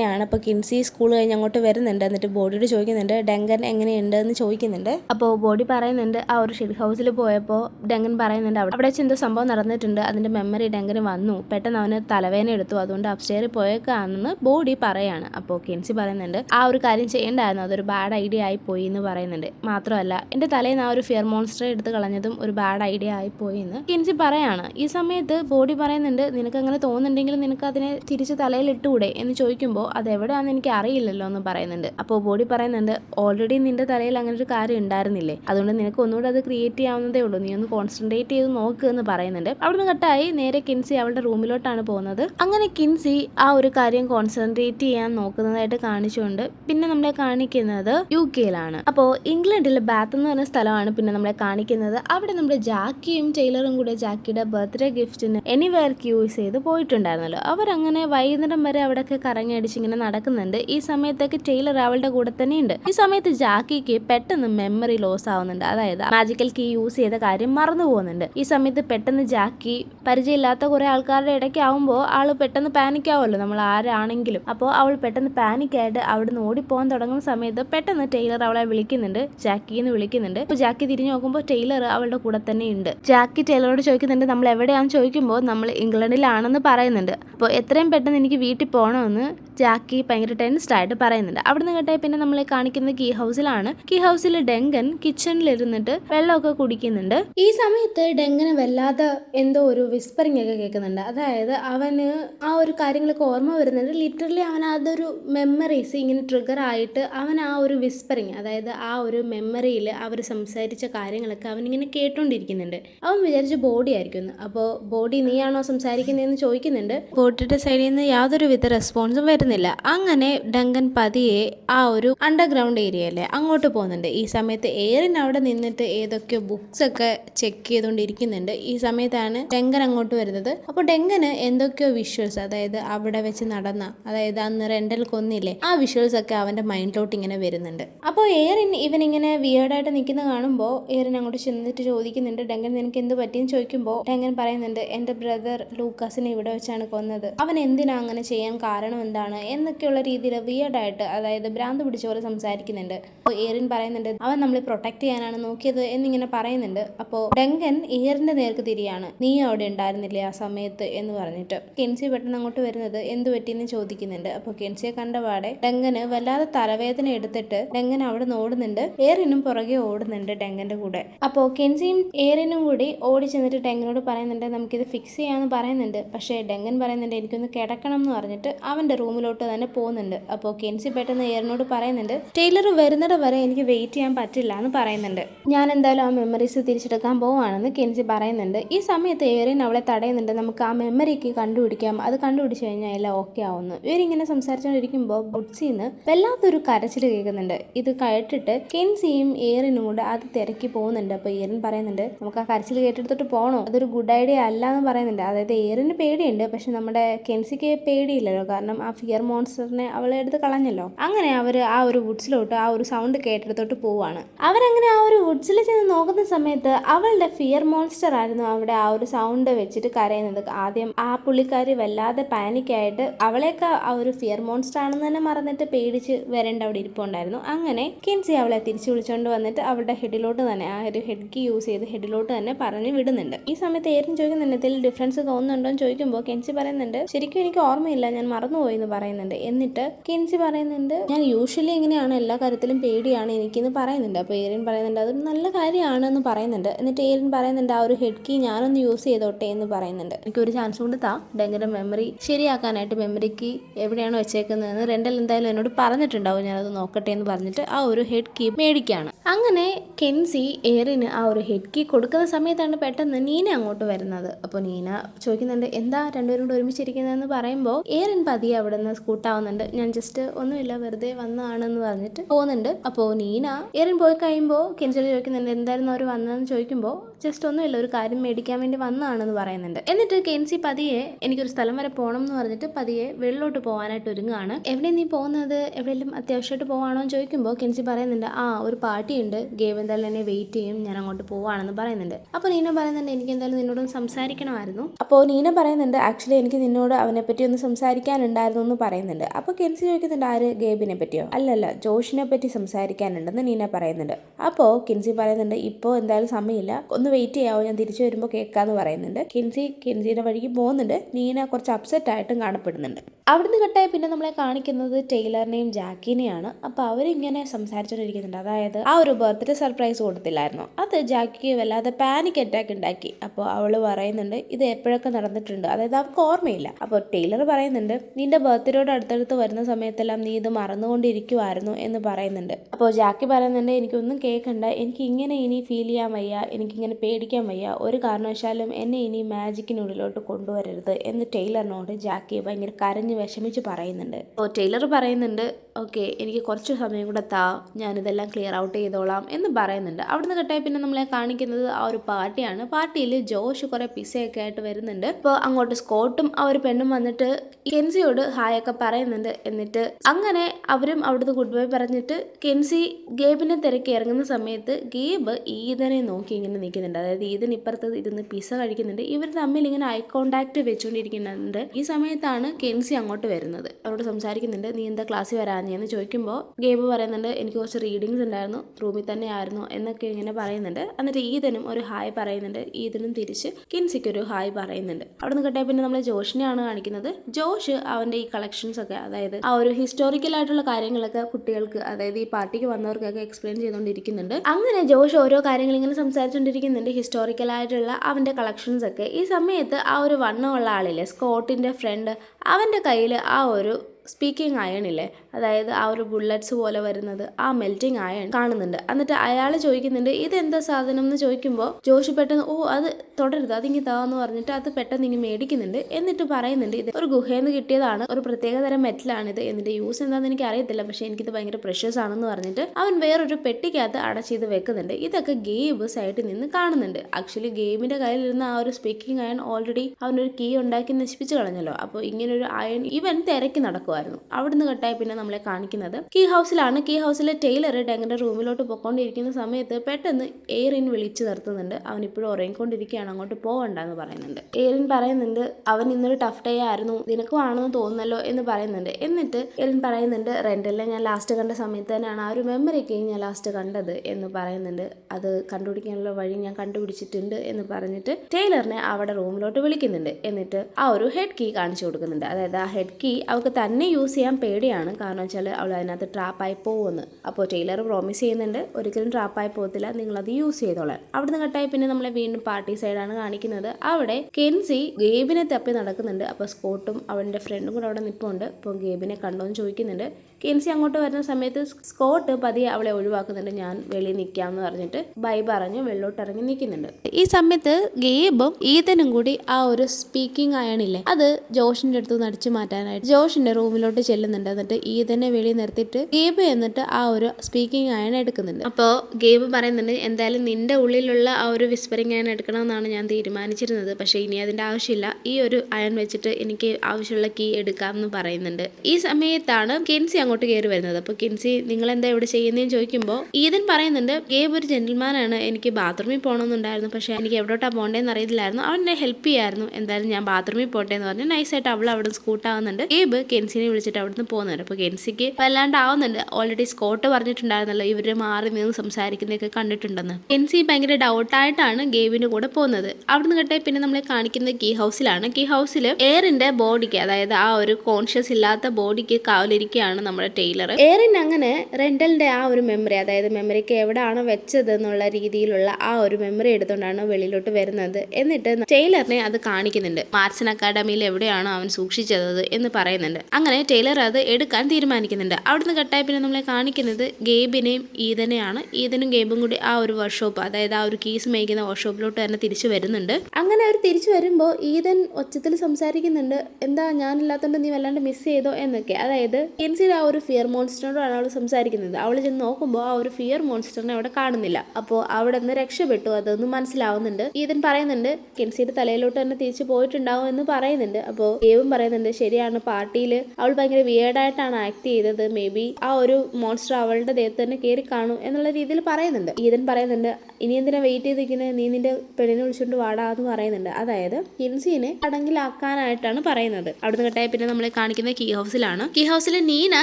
കിൻസിനെയാണ് അപ്പോൾ കിൻസി സ്കൂൾ കഴിഞ്ഞ് അങ്ങോട്ട് വരുന്നുണ്ട്. എന്നിട്ട് ബോഡിയോട് ചോദിക്കുന്നുണ്ട് ഡെങ്കൻ എങ്ങനെയുണ്ട് എന്ന് ചോദിക്കുന്നുണ്ട്. അപ്പോൾ ബോഡി പറയുന്നുണ്ട് ആ ഒരു ഷെഡ് ഹൗസിൽ പോയപ്പോൾ ഡെങ്കൻ പറയുന്നുണ്ട് അവിടെ. അവിടെ വെച്ച് എന്തോ സംഭവം നടന്നിട്ടുണ്ട്. അതിന്റെ മെമ്മറി ഡെങ്കൻ വന്നു. പെട്ടെന്ന് അവന് തലവേദന എടുത്തു. അതുകൊണ്ട് അപ്സ്റ്റേറിൽ പോയേക്കാണെന്ന് ബോഡി പറയാണ്. അപ്പോൾ കിൻസി പറയുന്നുണ്ട് ആ ഒരു കാര്യം ചെയ്യേണ്ടായിരുന്നു. അതൊരു ബാഡ് ഐഡിയ ആയി പോയി എന്ന് പറയുന്നുണ്ട്. മാത്രമല്ല എന്റെ തലയിൽ നിന്ന് ആ ഒരു ഫിയർ മോൺസ്റ്റർ എടുത്ത് കളഞ്ഞതും ഒരു ബാഡ് ഐഡിയ ആയി പോയി എന്ന് കിൻസി പറയാണ്. ഈ സമയത്ത് ബോഡി പറയുന്നുണ്ട് നിനക്ക് അങ്ങനെ തോന്നുന്നുണ്ടെങ്കിൽ നിനക്ക് അതിനെ തിരിച്ച് തലയിൽ ഇട്ടുകൂടെ എന്ന് ചോദിക്കുമ്പോൾ അത് എവിടെയാണെന്ന് എനിക്ക് അറിയില്ലല്ലോ എന്ന് പറയുന്നുണ്ട്. അപ്പോൾ ബോഡി പറയുന്നുണ്ട് ഓൾറെഡി നിന്റെ തലയിൽ അങ്ങനെ ഒരു കാര്യം ഉണ്ടായിരുന്നില്ലേ? അതുകൊണ്ട് നിനക്ക് ഒന്നുകൂടെ അത് ക്രിയേറ്റ് ചെയ്യാവുന്നതേ ഉള്ളൂ. നീ ഒന്ന് കോൺസെൻട്രേറ്റ് ചെയ്ത് നോക്ക് എന്ന് പറയുന്നുണ്ട്. അവിടുന്ന് കട്ടായി. നേരെ കിൻസി അവളുടെ റൂമിലോട്ടാണ് പോകുന്നത്. അങ്ങനെ കിൻസി ആ ഒരു കാര്യം കോൺസെൻട്രേറ്റ് ചെയ്യാൻ നോക്കുന്നതായിട്ട് കാണിച്ചുകൊണ്ട് പിന്നെ നമ്മളെ കാണിക്കുന്നത് യു കെയിലാണ്. അപ്പോൾ ഇംഗ്ലണ്ടിലെ ബാത്ത് എന്ന് പറഞ്ഞ സ്ഥലമാണ് പിന്നെ നമ്മളെ കാണിക്കുന്നത്. അവിടെ നമ്മുടെ ജാക്കിയും ടൈലറും കൂടെ ജാക്കിയുടെ ബർത്ത്ഡേ ഗിഫ്റ്റിന് എനിവെയർക്ക് യൂസ് ചെയ്ത് പോയിട്ടുണ്ടായിരുന്നല്ലോ. അവരങ്ങനെ വൈകുന്നേരം വരെ അവിടെയൊക്കെ കറങ്ങി അടിച്ച് ഇങ്ങനെ നടക്കുന്നുണ്ട്. ഈ സമയത്തൊക്കെ ടൈലർ അവളുടെ കൂടെ തന്നെയുണ്ട്. ഈ സമയത്ത് ജാക്കിക്ക് പെട്ടെന്ന് മെമ്മറി ലോസ് ആവുന്നുണ്ട്. അതായത് മാജിക്കൽ കീ യൂസ് ചെയ്ത കാര്യം മറന്നു പോകുന്നുണ്ട്. ഈ സമയത്ത് പെട്ടെന്ന് ജാക്കി പരിചയമില്ലാത്ത കുറെ ആൾക്കാരുടെ ഇടയ്ക്ക് ആവുമ്പോൾ ആൾ പെട്ടെന്ന് പാനിക് ആവുമല്ലോ. നമ്മൾ ആരാണെങ്കിലും. അപ്പോൾ അവൾ പെട്ടെന്ന് പാനിക് ആയിട്ട് അവിടുന്ന് ഓടിപ്പോകാൻ തുടങ്ങുന്ന സമയത്ത് പെട്ടെന്ന് ടൈലർ അവളെ വിളിക്കുന്നുണ്ട്. ജാക്കി എന്ന് വിളിക്കുന്നുണ്ട്. അപ്പോൾ ജാക്കി തിരിഞ്ഞു നോക്കുമ്പോൾ ടൈലർ അവളുടെ കൂടെ തന്നെ ഉണ്ട് ജാക്കി ടൈലറോട് ചോദിക്കുന്നുണ്ട് നമ്മൾ എവിടെയാണെന്ന്? ചോദിക്കുമ്പോൾ നമ്മൾ ഇംഗ്ലണ്ടിലാണെന്ന് പറയുന്നുണ്ട്. അപ്പോൾ എത്രയും പെട്ടെന്ന് എനിക്ക് വീട്ടിൽ പോകണമെന്ന് ജാക്കി ഭയങ്കര ടെൻസ്ഡ് ആയിട്ട് പറയുന്നുണ്ട്. അവിടെ നിന്ന് കേട്ടാൽ പിന്നെ നമ്മളെ കാണിക്കുന്നത് കീ ഹൗസിലാണ്. കീ ഹൗസിൽ ഡെങ്കൻ കിച്ചണിൽ ഇരുന്നിട്ട് വെള്ളമൊക്കെ കുടിക്കുന്നുണ്ട്. ഈ സമയത്ത് ഡെങ്കന് വല്ലാതെ എന്തോ ഒരു വിസ്പറിങ് ഒക്കെ കേൾക്കുന്നുണ്ട്. അതായത് അവന് ആ ഒരു കാര്യങ്ങളൊക്കെ ഓർമ്മ വരുന്നുണ്ട്. ലിറ്ററലി അവൻ അതൊരു മെമ്മറീസ് ഇങ്ങനെ ട്രിഗർ ആയിട്ട് അവൻ ആ ഒരു വിസ്പറിങ് അതായത് ആ ഒരു മെമ്മറിയിൽ അവർ സംസാരിച്ച കാര്യങ്ങളൊക്കെ അവനിങ്ങനെ കേട്ടോണ്ടിരിക്കുന്നുണ്ട്. അവൻ വിചാരിച്ച ബോഡി ആയിരിക്കും. അപ്പോൾ ബോഡി നീയാണോ സംസാരിക്കുന്നതെന്ന് ചോദിക്കുന്നുണ്ട്. ബോഡിയുടെ സൈഡിൽ നിന്ന് യാതൊരു വിധ റെസ്പോൺസും വരുന്നില്ല. അങ്ങനെ ഡങ്കൻ പതിയെ ആ ഒരു അണ്ടർഗ്രൗണ്ട് ഏരിയയിലെ അങ്ങോട്ട് പോകുന്നുണ്ട്. ഈ സമയത്ത് എയറിൻ അവിടെ നിന്നിട്ട് ഏതൊക്കെയോ ബുക്സ് ഒക്കെ ചെക്ക് ചെയ്തുകൊണ്ടിരിക്കുന്നുണ്ട്. ഈ സമയത്താണ് ഡെങ്കൻ അങ്ങോട്ട് വരുന്നത്. അപ്പോൾ ഡെങ്കന് എന്തൊക്കെയോ വിഷ്വൽസ് അതായത് അവിടെ വെച്ച് നടന്ന അതായത് അന്ന് റെന്റൽ കൊന്നില്ലേ ആ വിഷ്വൽസ് ഒക്കെ അവന്റെ മൈൻഡിലോട്ട് ഇങ്ങനെ വരുന്നുണ്ട്. അപ്പോൾ എയറിൻ ഇവൻ ഇങ്ങനെ വിയേർഡായിട്ട് നിൽക്കുന്ന കാണുമ്പോൾ എയറിൻ അങ്ങോട്ട് ചെന്നിട്ട് ചോദിക്കുന്നുണ്ട് ഡെങ്കൻ നിനക്ക് എന്ത് പറ്റിയെന്ന്? ചോദിക്കുമ്പോൾ ഡെങ്കൻ പറയുന്നുണ്ട് എന്റെ ബ്രദർ ലൂക്കാസിനെ ഇവിടെ വെച്ചാണ് കൊന്നത്. അവൻ എന്തിനാ അങ്ങനെ ചെയ്യാൻ കാരണം എന്താണ്? എന്നൊക്കെയുള്ള രീതിയിൽ വിയർഡായിട്ട് അതായത് ഭ്രാന്ത് പിടിച്ച പോലെ സംസാരിക്കുന്നുണ്ട്. അപ്പോൾ ഏറിൻ പറയുന്നുണ്ട് അവൻ നമ്മളെ പ്രൊട്ടക്ട് ചെയ്യാനാണ് നോക്കിയത് എന്നിങ്ങനെ പറയുന്നുണ്ട്. അപ്പോൾ ഡെങ്കൻ ഏറിന്റെ നേർക്ക് തിരിയാണ് നീ അവിടെ ഉണ്ടായിരുന്നില്ല ആ സമയത്ത്? എന്ന് പറഞ്ഞിട്ട്. കെൻസി പെട്ടെന്ന് അങ്ങോട്ട് വരുന്നത് എന്ത് പറ്റിയെന്ന് ചോദിക്കുന്നുണ്ട്. അപ്പോൾ കെൻസിയെ കണ്ടപാടെ ഡെങ്കന് വല്ലാതെ തലവേദന എടുത്തിട്ട് ഡെങ്കൻ അവിടെ നിന്ന് ഓടുന്നുണ്ട്. ഏറിനും പുറകെ ഓടുന്നുണ്ട് ഡെങ്കന്റെ കൂടെ. അപ്പോൾ കെൻസിയും ഏറിനും കൂടി ഓടി ചെന്നിട്ട് ഡെങ്കനോട് പറയുന്നുണ്ട് നമുക്കിത് ഫിക്സ് ചെയ്യാമെന്ന് പറയുന്നുണ്ട്. പക്ഷേ ഡെങ്കൻ പറയുന്നുണ്ട് എനിക്കൊന്ന് കിടക്കണം എന്ന് പറഞ്ഞിട്ട് അവന്റെ റൂമിലോട്ട് തന്നെ പോകുന്നുണ്ട്. അപ്പോൾ കെൻസി പെട്ടെന്ന് എയറിനോട് പറയുന്നുണ്ട് ടൈലർ വരുന്നിട വരെ എനിക്ക് വെയിറ്റ് ചെയ്യാൻ പറ്റില്ല എന്ന് പറയുന്നുണ്ട്. ഞാൻ എന്തായാലും ആ മെമ്മറീസ് തിരിച്ചെടുക്കാൻ പോവാണെന്ന് കെൻസി പറയുന്നുണ്ട്. ഈ സമയത്ത് എയറിൻ അവളെ തടയുന്നുണ്ട്. നമുക്ക് ആ മെമ്മറിക്ക് കണ്ടുപിടിക്കാം. അത് കണ്ടുപിടിച്ച് കഴിഞ്ഞാൽ എല്ലാം ഓക്കെ ആവുന്നു. ഇവരിങ്ങനെ സംസാരിച്ചുകൊണ്ടിരിക്കുമ്പോൾ ബുഡ്സിന്ന് വല്ലാത്തൊരു കരച്ചിൽ കേൾക്കുന്നുണ്ട്. ഇത് കേട്ടിട്ട് കെൻസിയും എയറിനും കൂടെ അത് തിരക്കി പോകുന്നുണ്ട്. അപ്പോൾ എയറിൻ പറയുന്നുണ്ട് നമുക്ക് ആ കരച്ചിൽ കേട്ടെടുത്തിട്ട് പോകണോ അതൊരു ഗുഡ് ഐഡിയ അല്ല എന്ന് പറയുന്നുണ്ട്. അതായത് എയറിന് പേടിയുണ്ട്. പക്ഷെ നമ്മുടെ കെൻസിക്ക് പേടിയില്ലല്ലോ. കാരണം ആ ഫിയർ മോൺസ്റ്ററിനെ അവളെ എടുത്ത് കളഞ്ഞല്ലോ. അങ്ങനെ അവർ ആ ഒരു വുഡ്സിലോട്ട് ആ ഒരു സൗണ്ട് കേട്ടെടുത്തോട്ട് പോവാണ്. അവരങ്ങനെ ആ ഒരു വുഡ്സിൽ ചെന്ന് നോക്കുന്ന സമയത്ത് അവളുടെ ഫിയർ മോൺസ്റ്റർ ആയിരുന്നു അവിടെ ആ ഒരു സൗണ്ട് വെച്ചിട്ട് കരയുന്നത്. ആദ്യം ആ പുള്ളിക്കാരി വല്ലാതെ പാനിക്കായിട്ട് അവളെയൊക്കെ ആ ഒരു ഫിയർ മോൺസ്റ്റർ ആണെന്ന് തന്നെ മറന്നിട്ട് പേടിച്ച് വരേണ്ട അവിടെ ഇരിപ്പുണ്ടായിരുന്നു. അങ്ങനെ കിൻസി അവളെ തിരിച്ചു വിളിച്ചുകൊണ്ട് വന്നിട്ട് അവളുടെ ഹെഡിലോട്ട് തന്നെ ആ ഒരു ഹെഡ് യൂസ് ചെയ്ത് ഹെഡിലോട്ട് തന്നെ പറഞ്ഞ് വിടുന്നുണ്ട്. ഈ സമയത്ത് ഏറും ചോദിക്കുന്നുണ്ട് ഡിഫറൻസ് തോന്നുന്നുണ്ടോ എന്ന് ചോദിക്കുമ്പോൾ കെൻസി പറയുന്നുണ്ട് ശരിക്കും എനിക്ക് ഓർമ്മയില്ല ഞാൻ മറന്നുപോയി എന്ന് പറയുന്നുണ്ട്. എന്നിട്ട് കെൻസി പറയുന്നുണ്ട് ഞാൻ യൂഷ്വലി എങ്ങനെയാണ് എല്ലാ കാര്യത്തിലും പേടിയാണ് എനിക്കെന്ന് പറയുന്നുണ്ട്. അപ്പോൾ ഏരിൻ പറയുന്നുണ്ട് അതൊരു നല്ല കാര്യമാണ് എന്ന് പറയുന്നുണ്ട്. എന്നിട്ട് ഏരിൻ പറയുന്നുണ്ട് ആ ഒരു ഹെഡ് കീ ഞാനൊന്ന് യൂസ് ചെയ്തോട്ടെ എന്ന് പറയുന്നുണ്ട്. എനിക്ക് ഒരു ചാൻസ് കൊണ്ട് താ. ഡെങ്കിന്റെ മെമ്മറി ശരിയാക്കാനായിട്ട് മെമ്മറി കീ എവിടെയാണ് വെച്ചേക്കുന്നതെന്ന് റെൻഡൽ എന്തായാലും എന്നോട് പറഞ്ഞിട്ടുണ്ടാവും. ഞാനത് നോക്കട്ടെ എന്ന് പറഞ്ഞിട്ട് ആ ഒരു ഹെഡ് കീ മേടിക്കുകയാണ് അങ്ങനെ കെൻസി ഏറിന് ആ ഒരു ഹെഡ് കീ കൊടുക്കുന്ന സമയത്താണ് പെട്ടെന്ന് നീന അങ്ങോട്ട് വരുന്നത്. അപ്പോൾ നീന ചോദിക്കുന്നുണ്ട് എന്താ രണ്ടുപേരും കൂടെ ഒരുമിച്ചിരിക്കുന്നതെന്ന് പറയുമ്പോൾ ഏറിൻ പതിയെ അവിടെ നിന്ന് സ്കൂട്ടാവുന്നുണ്ട്. ഞാൻ ജസ്റ്റ് ഒന്നുമില്ല വെറുതെ വന്നതാണെന്ന് പറഞ്ഞിട്ട് പോകുന്നുണ്ട്. അപ്പോൾ നീന എറിൻ പോയി കഴിയുമ്പോൾ കെൻസിയോട് ചോദിക്കുന്നുണ്ട് എന്തായിരുന്നു അവർ വന്നതെന്ന്? ചോദിക്കുമ്പോൾ ജസ്റ്റ് ഒന്നുമില്ല ഒരു കാര്യം മേടിക്കാൻ വേണ്ടി വന്നതാണെന്ന് പറയുന്നുണ്ട്. എന്നിട്ട് കെൻസി പതിയെ എനിക്കൊരു സ്ഥലം വരെ പോകണം എന്ന് പറഞ്ഞിട്ട് പതിയെ വെള്ളിലോട്ട് പോകാനായിട്ട് ഒരുങ്ങുകയാണ്. എവിടെ നീ പോകുന്നത്? എവിടെയെങ്കിലും അത്യാവശ്യമായിട്ട് പോവാണോ എന്ന് ചോദിക്കുമ്പോൾ കെൻസി പറയുന്നുണ്ട് ആ ഒരു പാർട്ടി ഉണ്ട് ഗേവ് എന്തായാലും എന്നെ വെയിറ്റ് ചെയ്യും. ഞാൻ അങ്ങോട്ട് പോവാണെന്ന് പറയുന്നുണ്ട്. അപ്പോൾ നീന പറയുന്നുണ്ട് എനിക്ക് എന്തായാലും നിന്നോടൊന്ന് സംസാരിക്കണമായിരുന്നു. അപ്പോൾ നീന പറയുന്നുണ്ട് ആക്ച്വലി എനിക്ക് നിന്നോട് അവനെ പറ്റി ഒന്ന് സംസാരിക്കാനുണ്ടായിരുന്നു എന്ന് പറയുന്നുണ്ട്. അപ്പോൾ കെൻസി ചോദിക്കുന്നുണ്ട് ആര്? ഗേബിനെ പറ്റിയോ? അല്ലല്ല ജോഷിനെ പറ്റി സംസാരിക്കാനുണ്ടെന്ന് നീന പറയുന്നുണ്ട്. അപ്പോൾ കെൻസി പറയുന്നുണ്ട് ഇപ്പോൾ എന്തായാലും സമയമില്ല. ഒന്ന് വെയിറ്റ് ചെയ്യാവോ? ഞാൻ തിരിച്ചു വരുമ്പോൾ കേൾക്കാമെന്ന് പറയുന്നുണ്ട്. കിൻസി കിൻസിയുടെ വഴിക്ക് പോകുന്നുണ്ട്. നീന കുറച്ച് അപ്സെറ്റ് ആയിട്ടും കാണപ്പെടുന്നുണ്ട്. അവിടുന്ന് കട്ടായി പിന്നെ നമ്മളെ കാണിക്കുന്നത് ടൈലറിനെയും ജാക്കിനെയാണ്. അപ്പോൾ അവരിങ്ങനെ സംസാരിച്ചുകൊണ്ടിരിക്കുന്നുണ്ട് അതായത് ആ ഒരു ബർത്ത്ഡേ സർപ്രൈസ് കൊടുത്തില്ലായിരുന്നു? അത് ജാക്കിക്ക് വല്ലാതെ പാനിക് അറ്റാക്ക് ഉണ്ടാക്കി. അപ്പോൾ അവൾ പറയുന്നുണ്ട് ഇത് എപ്പോഴൊക്കെ നടന്നിട്ടുണ്ട്? അതായത് അവർക്ക് ഓർമ്മയില്ല. അപ്പോൾ ടൈലർ പറയുന്നുണ്ട് നിന്റെ ബർത്ത്ഡേയോട് അടുത്തടുത്ത് വരുന്ന സമയത്തെല്ലാം നീ ഇത് മറന്നുകൊണ്ടിരിക്കുമായിരുന്നു എന്ന് പറയുന്നുണ്ട്. അപ്പോൾ ജാക്കി പറയുന്നുണ്ട് എനിക്കൊന്നും കേൾക്കണ്ട എനിക്ക് ഇങ്ങനെ ഇനി ഫീൽ ചെയ്യാൻ വയ്യ. എനിക്കിങ്ങനെ പേടിക്കാൻ വയ്യ. ഒരു കാരണവശാലും എന്നെ ഇനി മാജിക്കിനുള്ളിലോട്ട് കൊണ്ടുവരരുത് എന്ന് ടൈലറിനോട് ജാക്കി ഭയങ്കര കരഞ്ഞ് വിഷമിച്ച് പറയുന്നുണ്ട്. ഓ ടൈലർ പറയുന്നുണ്ട് ഓക്കെ എനിക്ക് കുറച്ച് സമയം കൂടെ താ ഞാനിതെല്ലാം ക്ലിയർ ഔട്ട് ചെയ്തോളാം എന്ന് പറയുന്നുണ്ട്. അവിടുന്ന് കേട്ടേ പിന്നെ നമ്മളെ കാണിക്കുന്നത് ആ ഒരു പാർട്ടിയാണ്. പാർട്ടിയിൽ ജോഷ് കുറേ പിസയൊക്കെ ആയിട്ട് വരുന്നുണ്ട്. അപ്പോൾ അങ്ങോട്ട് സ്കോട്ടും ആ ഒരു പെണ്ണും വന്നിട്ട് കെൻസിയോട് ഹായ് ഒക്കെ പറയുന്നുണ്ട്. എന്നിട്ട് അങ്ങനെ അവരും അവിടുന്ന് ഗുഡ് ബൈ പറഞ്ഞിട്ട് കെൻസി ഗേബിനെ തിരക്കി ഇറങ്ങുന്ന സമയത്ത് ഗേബ് ഈദനെ നോക്കി ഇങ്ങനെ നിൽക്കുന്നുണ്ട്. അതായത് ഈദൻ ഇപ്പുറത്ത് ഇരുന്ന് പിസ കഴിക്കുന്നുണ്ട്. ഇവർ തമ്മിൽ ഇങ്ങനെ ഐ കോണ്ടാക്ട് വെച്ചുകൊണ്ടിരിക്കുന്നുണ്ട് ഈ സമയത്താണ് കെൻസി അങ്ങോട്ട് വരുന്നത്. അവരോട് സംസാരിക്കുന്നുണ്ട് നീ എന്താ ക്ലാസ്സിൽ വരാഞ്ഞത് നീ എന്ന് ചോദിക്കുമ്പോൾ ഗേബ് പറയുന്നുണ്ട് എനിക്ക് കുറച്ച് റീഡിങ്സ് ഉണ്ടായിരുന്നു റൂമിൽ തന്നെ ആയിരുന്നു എന്നൊക്കെ ഇങ്ങനെ പറയുന്നുണ്ട്. എന്നിട്ട് ഈതനും ഒരു ഹായ് പറയുന്നുണ്ട്. ഈതനും തിരിച്ച് കിൻസിക്ക് ഒരു ഹായ് പറയുന്നുണ്ട്. അവിടെ നിന്ന് കിട്ടിയ പിന്നെ നമ്മൾ ജോഷിനെയാണ് കാണിക്കുന്നത്. ജോഷ് അവന്റെ ഈ കളക്ഷൻസ് ഒക്കെ അതായത് ആ ഒരു ഹിസ്റ്റോറിക്കൽ ആയിട്ടുള്ള കാര്യങ്ങളൊക്കെ കുട്ടികൾക്ക് അതായത് ഈ പാർട്ടിക്ക് വന്നവർക്കൊക്കെ എക്സ്പ്ലെയിൻ ചെയ്തുകൊണ്ടിരിക്കുന്നുണ്ട് അങ്ങനെ ജോഷ് ഓരോ കാര്യങ്ങൾ ഇങ്ങനെ സംസാരിച്ചുകൊണ്ടിരിക്കുന്നുണ്ട് ഹിസ്റ്റോറിക്കൽ ആയിട്ടുള്ള അവന്റെ കളക്ഷൻസ് ഒക്കെ. ഈ സമയത്ത് ആ ഒരു വണ്ണമുള്ള ആളില്ലേ സ്കോട്ടിന്റെ ഫ്രണ്ട് അവന്റെ കയ്യിൽ ആ ഒരു സ്പീക്കിംഗ് അയൺ ഇല്ലേ? അതായത് ആ ഒരു ബുള്ളറ്റ്സ് പോലെ വരുന്നത് ആ മെൽറ്റിംഗ് അയൺ കാണുന്നുണ്ട്. എന്നിട്ട് അയാൾ ചോദിക്കുന്നുണ്ട് ഇത് എന്താ സാധനം? എന്ന് ചോദിക്കുമ്പോൾ ജോഷി പെട്ടെന്ന് ഓ അത് തുടരുത് അതിങ്ങി താന്ന് പറഞ്ഞിട്ട് അത് പെട്ടെന്ന് ഇങ്ങനെ മേടിക്കുന്നുണ്ട്. എന്നിട്ട് പറയുന്നുണ്ട് ഇത് ഒരു ഗുഹയിൽ നിന്ന് കിട്ടിയതാണ് ഒരു പ്രത്യേക തരം മെറ്റലാണിത് എന്നിട്ട് യൂസ് എന്താണെന്ന് എനിക്ക് അറിയത്തില്ല പക്ഷേ എനിക്കിത് ഭയങ്കര പ്രഷ്യസ് ആണെന്ന് പറഞ്ഞിട്ട് അവൻ വേറൊരു പെട്ടിക്കകത്ത് അടച്ച് ഇത് വെക്കുന്നുണ്ട്. ഇതൊക്കെ ഗെയിം സൈഡിൽ നിന്ന് കാണുന്നുണ്ട്. ആക്ച്വലി ഗെയിമിന്റെ കയ്യിലിരുന്ന ആ ഒരു സ്പീക്കിംഗ് അയൺ ഓൾറെഡി അവനൊരു കീ ഉണ്ടാക്കി നശിപ്പിച്ചു കളഞ്ഞല്ലോ. അപ്പോൾ ഇങ്ങനൊരു അയൺ ഇവൻ തിരക്കി നടക്കുമായിരുന്നു അവിടുന്ന് കട്ടായി പിന്നെ നമ്മളെ കാണിക്കുന്നത്. കീ ഹൗസിലാണ് കീ ഹൗസിലെ ടൈലർ ഡെങ്ങന്റെ റൂമിലോട്ട് പോയിക്കൊണ്ടിരിക്കുന്ന സമയത്ത് പെട്ടെന്ന് എയറിൻ വിളിച്ചു നിർത്തുന്നുണ്ട്. അവൻ ഇപ്പോഴും ഉറങ്ങിക്കൊണ്ടിരിക്കുകയാണ്. അങ്ങോട്ട് പോകണ്ട എന്ന് പറയുന്നുണ്ട്. എയറിൻ പറയുന്നുണ്ട് അവൻ ഇന്നൊരു ടഫ് ഡേ ആയിരുന്നു. നിനക്കും ആണെന്ന് തോന്നുന്നല്ലോ എന്ന് പറയുന്നുണ്ട്. എന്നിട്ട് എയറിൻ പറയുന്നുണ്ട് റെന്റലിനെ ഞാൻ ലാസ്റ്റ് കണ്ട സമയത്ത് തന്നെയാണ് ആ ഒരു മെമ്മറിയൊക്കെ ഞാൻ ലാസ്റ്റ് കണ്ടത് എന്ന് പറയുന്നുണ്ട്. അത് കണ്ടുപിടിക്കാനുള്ള വഴി ഞാൻ കണ്ടുപിടിച്ചിട്ടുണ്ട് എന്ന് പറഞ്ഞിട്ട് ടൈലറിനെ അവിടെ റൂമിലോട്ട് വിളിക്കുന്നുണ്ട്. എന്നിട്ട് ആ ഒരു ഹെഡ് കീ കാണിച്ചു കൊടുക്കുന്നുണ്ട്. അതായത് ആ ഹെഡ് കീ അവൾക്ക് തന്നെ യൂസ് ചെയ്യാൻ പേടിയാണ്. കാരണം വെച്ചാൽ അവൾ അതിനകത്ത് ട്രാപ്പായി പോകുമെന്ന് അപ്പോൾ ടൈലർ പ്രോമിസ് ചെയ്യുന്നുണ്ട് ഒരിക്കലും ട്രാപ്പായി പോകത്തില്ല നിങ്ങളത് യൂസ് ചെയ്തോളാം അവിടുന്ന് കട്ടായി പിന്നെ നമ്മളെ വീണ്ടും പാർട്ടി സൈഡാണ് കാണിക്കുന്നത്. അവിടെ കെൻസി ഗേബിനെ തപ്പി നടക്കുന്നുണ്ട്. അപ്പോൾ സ്കോട്ടും അവന്റെ ഫ്രണ്ടും കൂടെ അവിടെ നിൽപ്പുണ്ട് അപ്പോൾ ഗേബിനെ കണ്ടോ എന്ന് ചോദിക്കുന്നുണ്ട്. കെൻസി അങ്ങോട്ട് വരുന്ന സമയത്ത് സ്കോട്ട് പതിയെ അവളെ ഒഴിവാക്കുന്നുണ്ട്. ഞാൻ വെളിയിൽ നിൽക്കാമെന്ന് പറഞ്ഞിട്ട് ബൈ പറഞ്ഞ് വെള്ളോട്ട് ഇറങ്ങി നിൽക്കുന്നുണ്ട്. ഈ സമയത്ത് ഗേബും ഈതനും കൂടി ആ ഒരു സ്പീക്കിംഗ് അയണില്ലേ അത് ജോഷിന്റെ അടുത്ത് നിന്ന് അടിച്ചു മാറ്റാനായിട്ട് ജോഷിന്റെ റൂമിലോട്ട് ചെല്ലുന്നുണ്ട്. എന്നിട്ട് ഈതനെ വെളിയിൽ നിർത്തിയിട്ട് ഗേബ് എന്നിട്ട് ആ ഒരു സ്പീക്കിംഗ് അയൺ എടുക്കുന്നുണ്ട്. അപ്പോൾ ഗേബ് പറയുന്നുണ്ട് എന്തായാലും നിന്റെ ഉള്ളിലുള്ള ആ ഒരു വിസ്പറിംഗ് അയൺ എടുക്കണമെന്നാണ് ഞാൻ തീരുമാനിച്ചിരുന്നത്. പക്ഷേ ഇനി അതിന്റെ ആവശ്യമില്ല. ഈ ഒരു അയൺ വെച്ചിട്ട് എനിക്ക് ആവശ്യമുള്ള കീ എടുക്കാം എന്ന് പറയുന്നുണ്ട്. ഈ സമയത്താണ് കെൻസി അങ്ങോട്ട് കയറി വരുന്നത്. അപ്പോൾ കിൻസി നിങ്ങൾ എന്താ ഇവിടെ ചെയ്യുന്നതെന്ന് ചോദിക്കുമ്പോൾ ഈതൻ പറയുന്നുണ്ട് ഗേബ് ഒരു ജെന്റിൽമാനാണ്. എനിക്ക് ബാത്റൂമിൽ പോകണമെന്നുണ്ടായിരുന്നു പക്ഷേ എനിക്ക് എവിടോട്ടാ പോകേണ്ടതെന്ന് അറിയില്ലായിരുന്നു അവൻ എന്നെ ഹെൽപ്പ് ചെയ്യായിരുന്നു. എന്തായാലും ഞാൻ ബാത്റൂമിൽ പോട്ടെ എന്ന് പറഞ്ഞ്. നൈസായിട്ട് അവൾ അവിടെ സ്കൂട്ടാവുന്നുണ്ട് ഗേബ് കെൻസിനെ വിളിച്ചിട്ട് അവിടുന്ന് പോകുന്നുണ്ട് അപ്പോൾ കെൻസിക്ക് വല്ലാണ്ട് ആവുന്നുണ്ട്. ഓൾറെഡി സ്കോട്ട് പറഞ്ഞിട്ടുണ്ടായിരുന്നല്ലോ. ഇവർ മാറി നിന്ന് സംസാരിക്കുന്നതൊക്കെ കണ്ടിട്ടുണ്ടെന്ന്. കെൻസി ഭയങ്കര ഡൗട്ടായിട്ടാണ് ഗേബിന്റെ കൂടെ പോകുന്നത്. അവിടുന്ന് കേട്ടെ പിന്നെ നമ്മളെ കാണിക്കുന്ന കീ ഹൗസിലാണ്. കീ ഹൗസിൽ എയറിന്റെ ബോഡിക്ക് അതായത് ആ ഒരു കോൺഷ്യസ് ഇല്ലാത്ത ബോഡിക്ക് കാവലിരിക്കുകയാണ് നമ്മുടെ ടൈലർ എയറിൻ അങ്ങനെ റെന്റലിന്റെ ആ ഒരു മെമ്മറി അതായത് മെമ്മറിക്ക് എവിടെയാണ് വെച്ചത് എന്നുള്ള രീതിയിലുള്ള ആ ഒരു മെമ്മറി എടുത്തുകൊണ്ടാണ് വെളിയിലോട്ട് വരുന്നത്. എന്നിട്ട് ടൈലറിനെ അത് കാണിക്കുന്നുണ്ട്. മാർസൻ അക്കാഡമിയിൽ എവിടെയാണോ അവൻ സൂക്ഷിച്ചത് എന്ന് പറയുന്നുണ്ട്. അങ്ങനെ ടൈലർ അത് എടുക്കാൻ തീരുമാനിക്കുന്നുണ്ട്. അവിടുന്ന് കട്ടായി പിന്നെ നമ്മളെ കാണിക്കുന്നത് ഗേബിനെയും ഈതനെയാണ്. ഈതനും ഗേബും കൂടി ആ ഒരു വർക്ക്ഷോപ്പ് അതായത് ആ ഒരു കീസ് മേയ്ക്കുന്ന വർക്ക്ഷോപ്പിലോട്ട് തന്നെ തിരിച്ചു വരുന്നുണ്ട്. അങ്ങനെ അവർ തിരിച്ചു വരുമ്പോൾ ഈതൻ ഒച്ചത്തിൽ സംസാരിക്കുന്നുണ്ട്. എന്താ ഞാനില്ലാത്തതുകൊണ്ട് നീ വല്ലാണ്ട് മിസ് ചെയ്തോ? എന്നൊക്കെ. അതായത് എൻസിൽ ആ ഒരു ഫിയർ മോൺസ്റ്ററിനോടാണ് അവൾ സംസാരിക്കുന്നത്. അവൾ ചെന്ന് നോക്കുമ്പോൾ ആ ഒരു ഫിയർ മോൺസ്റ്ററിനെ അവിടെ കാണുന്നില്ല. അപ്പോൾ അവിടെ നിന്ന് രക്ഷപ്പെട്ടു. അതൊന്നും മനസ്സിലാവുന്നുണ്ട്. ഈതൻ പറയുന്നുണ്ട് കെൻസിയുടെ തലയിലോട്ട് തന്നെ തിരിച്ചു പോയിട്ടുണ്ടാവും എന്ന് പറയുന്നുണ്ട്. അപ്പോൾ ഏവും പറയുന്നുണ്ട് ശരിയാണ് പാർട്ടിയിൽ അവൾ ഭയങ്കര വിയേർഡായിട്ടാണ് ആക്ട് ചെയ്തത്. മേ ബി ആ ഒരു മോൺസ്റ്റർ അവളുടെ ദേഹത്ത് തന്നെ കയറി കാണും എന്നുള്ള രീതിയിൽ പറയുന്നുണ്ട്. ഈതൻ പറയുന്നുണ്ട് ഇനി എന്തിനാ വെയിറ്റ് ചെയ്തിരിക്കുന്നത് നീ നിന്റെ പെണ്ണിനെ വിളിച്ചുകൊണ്ട് വാടാ എന്ന് പറയുന്നുണ്ട്. അതായത് കിൻസിനെ അടങ്ങിലാക്കാനായിട്ടാണ് പറയുന്നത്. അവിടുന്ന് കട്ടായ പിന്നെ നമ്മളെ കാണിക്കുന്ന കീ ഹൗസിലാണ് കീ ഹൗസിൽ നീന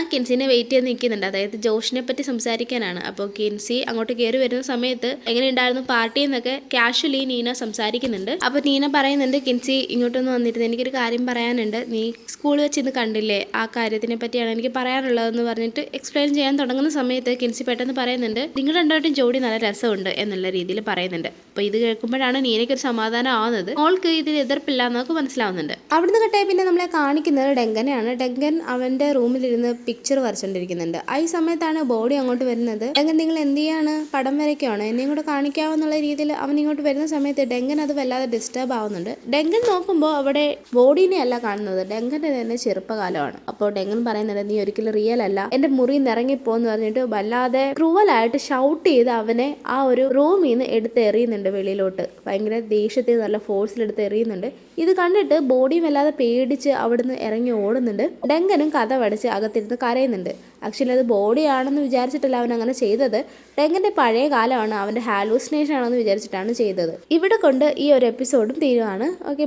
കിൻസിനെ വെയിറ്റ് ചെയ്ത് നിൽക്കുന്നുണ്ട്. അതായത് ജോഷിനെ പറ്റി സംസാരിക്കാനാണ്. അപ്പോൾ കിൻസി അങ്ങോട്ട് കയറി വരുന്ന സമയത്ത് എങ്ങനെ ഉണ്ടായിരുന്നു പാർട്ടി എന്നൊക്കെ കാഷ്വലി നീന സംസാരിക്കുന്നുണ്ട്. അപ്പോൾ നീന പറയുന്നുണ്ട് കിൻസി ഇങ്ങോട്ടൊന്ന് വന്നിരുന്നു എനിക്കൊരു കാര്യം പറയാനുണ്ട്. നീ സ്കൂളിൽ വെച്ച് ഇന്ന് കണ്ടില്ലേ? ആ കാര്യത്തിനെ പറ്റിയാണ് എനിക്ക് പറയാനുള്ളതെന്ന് പറഞ്ഞിട്ട് എക്സ്പ്ലെയിൻ ചെയ്യാൻ തുടങ്ങുന്ന സമയത്ത് കിൻസി പെട്ടെന്ന് പറയുന്നുണ്ട് നിങ്ങൾ രണ്ടായിട്ടും ജോഡി നല്ല രസമുണ്ട് എന്നുള്ള രീതിയിൽ പറയുന്നുണ്ട്. അപ്പോൾ ഇത് കേൾക്കുമ്പോഴാണ് നീനയ്ക്ക് ഒരു സമാധാനം ആവുന്നത്. ഓൾക്ക് ഇതിൽ എതിർപ്പില്ല എന്നൊക്കെ മനസ്സിലാവുന്നുണ്ട്. അവിടുന്ന് കട്ടേ പിന്നെ നമ്മളെ കാണിക്കുന്നത് ഡെങ്കനെയാണ് ഡെങ്കൻ അവന്റെ റൂമിലിരുന്ന് പിക്ചർ വരച്ചോണ്ടിരിക്കുന്നുണ്ട്. ആ ഈ സമയത്താണ് ബോഡി അങ്ങോട്ട് വരുന്നത്. ഡെങ്കൻ നിങ്ങൾ എന്ത് ചെയ്യാണ്? പടം വരയ്ക്കുകയാണ്. എന്നെയും കൂടെ കാണിക്കാവുന്നുള്ള രീതിയിൽ അവൻ ഇങ്ങോട്ട് വരുന്ന സമയത്ത് ഡെങ്കൻ അത് വല്ലാതെ ഡിസ്റ്റർബ് ആവുന്നുണ്ട്. ഡെങ്കൻ നോക്കുമ്പോൾ അവിടെ ബോഡീനെ അല്ല കാണുന്നത്. ഡെങ്കന്റെ തന്നെ ചെറുപ്പകാലമാണ്. അപ്പോൾ ഡെങ്കൻ പറയുന്നുണ്ട് നീ ഒരിക്കലും റിയൽ അല്ല. എന്റെ മുറി നിറങ്ങിപ്പോന്ന് പറഞ്ഞിട്ട് വല്ലാതെ ക്രൂവലായിട്ട് ഷൗട്ട് ചെയ്ത് അവനെ ആ ഒരു റൂമിൽ നിന്ന് എടുത്ത് എറിയുന്നുണ്ട് വെളിയിലോട്ട്. ഭയങ്കര ദേഷ്യത്തിൽ നല്ല ഫോഴ്സിൽ എടുത്ത് എറിയുന്നുണ്ട് ഇത് കണ്ടിട്ട് ബോഡിയും വല്ലാതെ പേടിച്ച് അവിടുന്ന് ഇറങ്ങി ഓടുന്നുണ്ട്. ഡെങ്കനും കഥ വടിച്ച് അകത്തിരുന്ന് കരയുന്നുണ്ട്. ആക്ച്വലി അത് ബോഡിയാണെന്ന് വിചാരിച്ചിട്ടല്ല അവൻ അങ്ങനെ ചെയ്തത്. ഡെങ്കന്റെ പഴയ കാലമാണ് അവന്റെ ഹാലൂസിനേഷൻ ആണെന്ന് വിചാരിച്ചിട്ടാണ് ചെയ്തത്. ഇവിടെ കൊണ്ട് ഈ ഒരു എപ്പിസോഡും തീരുവാണ്. ഓക്കെ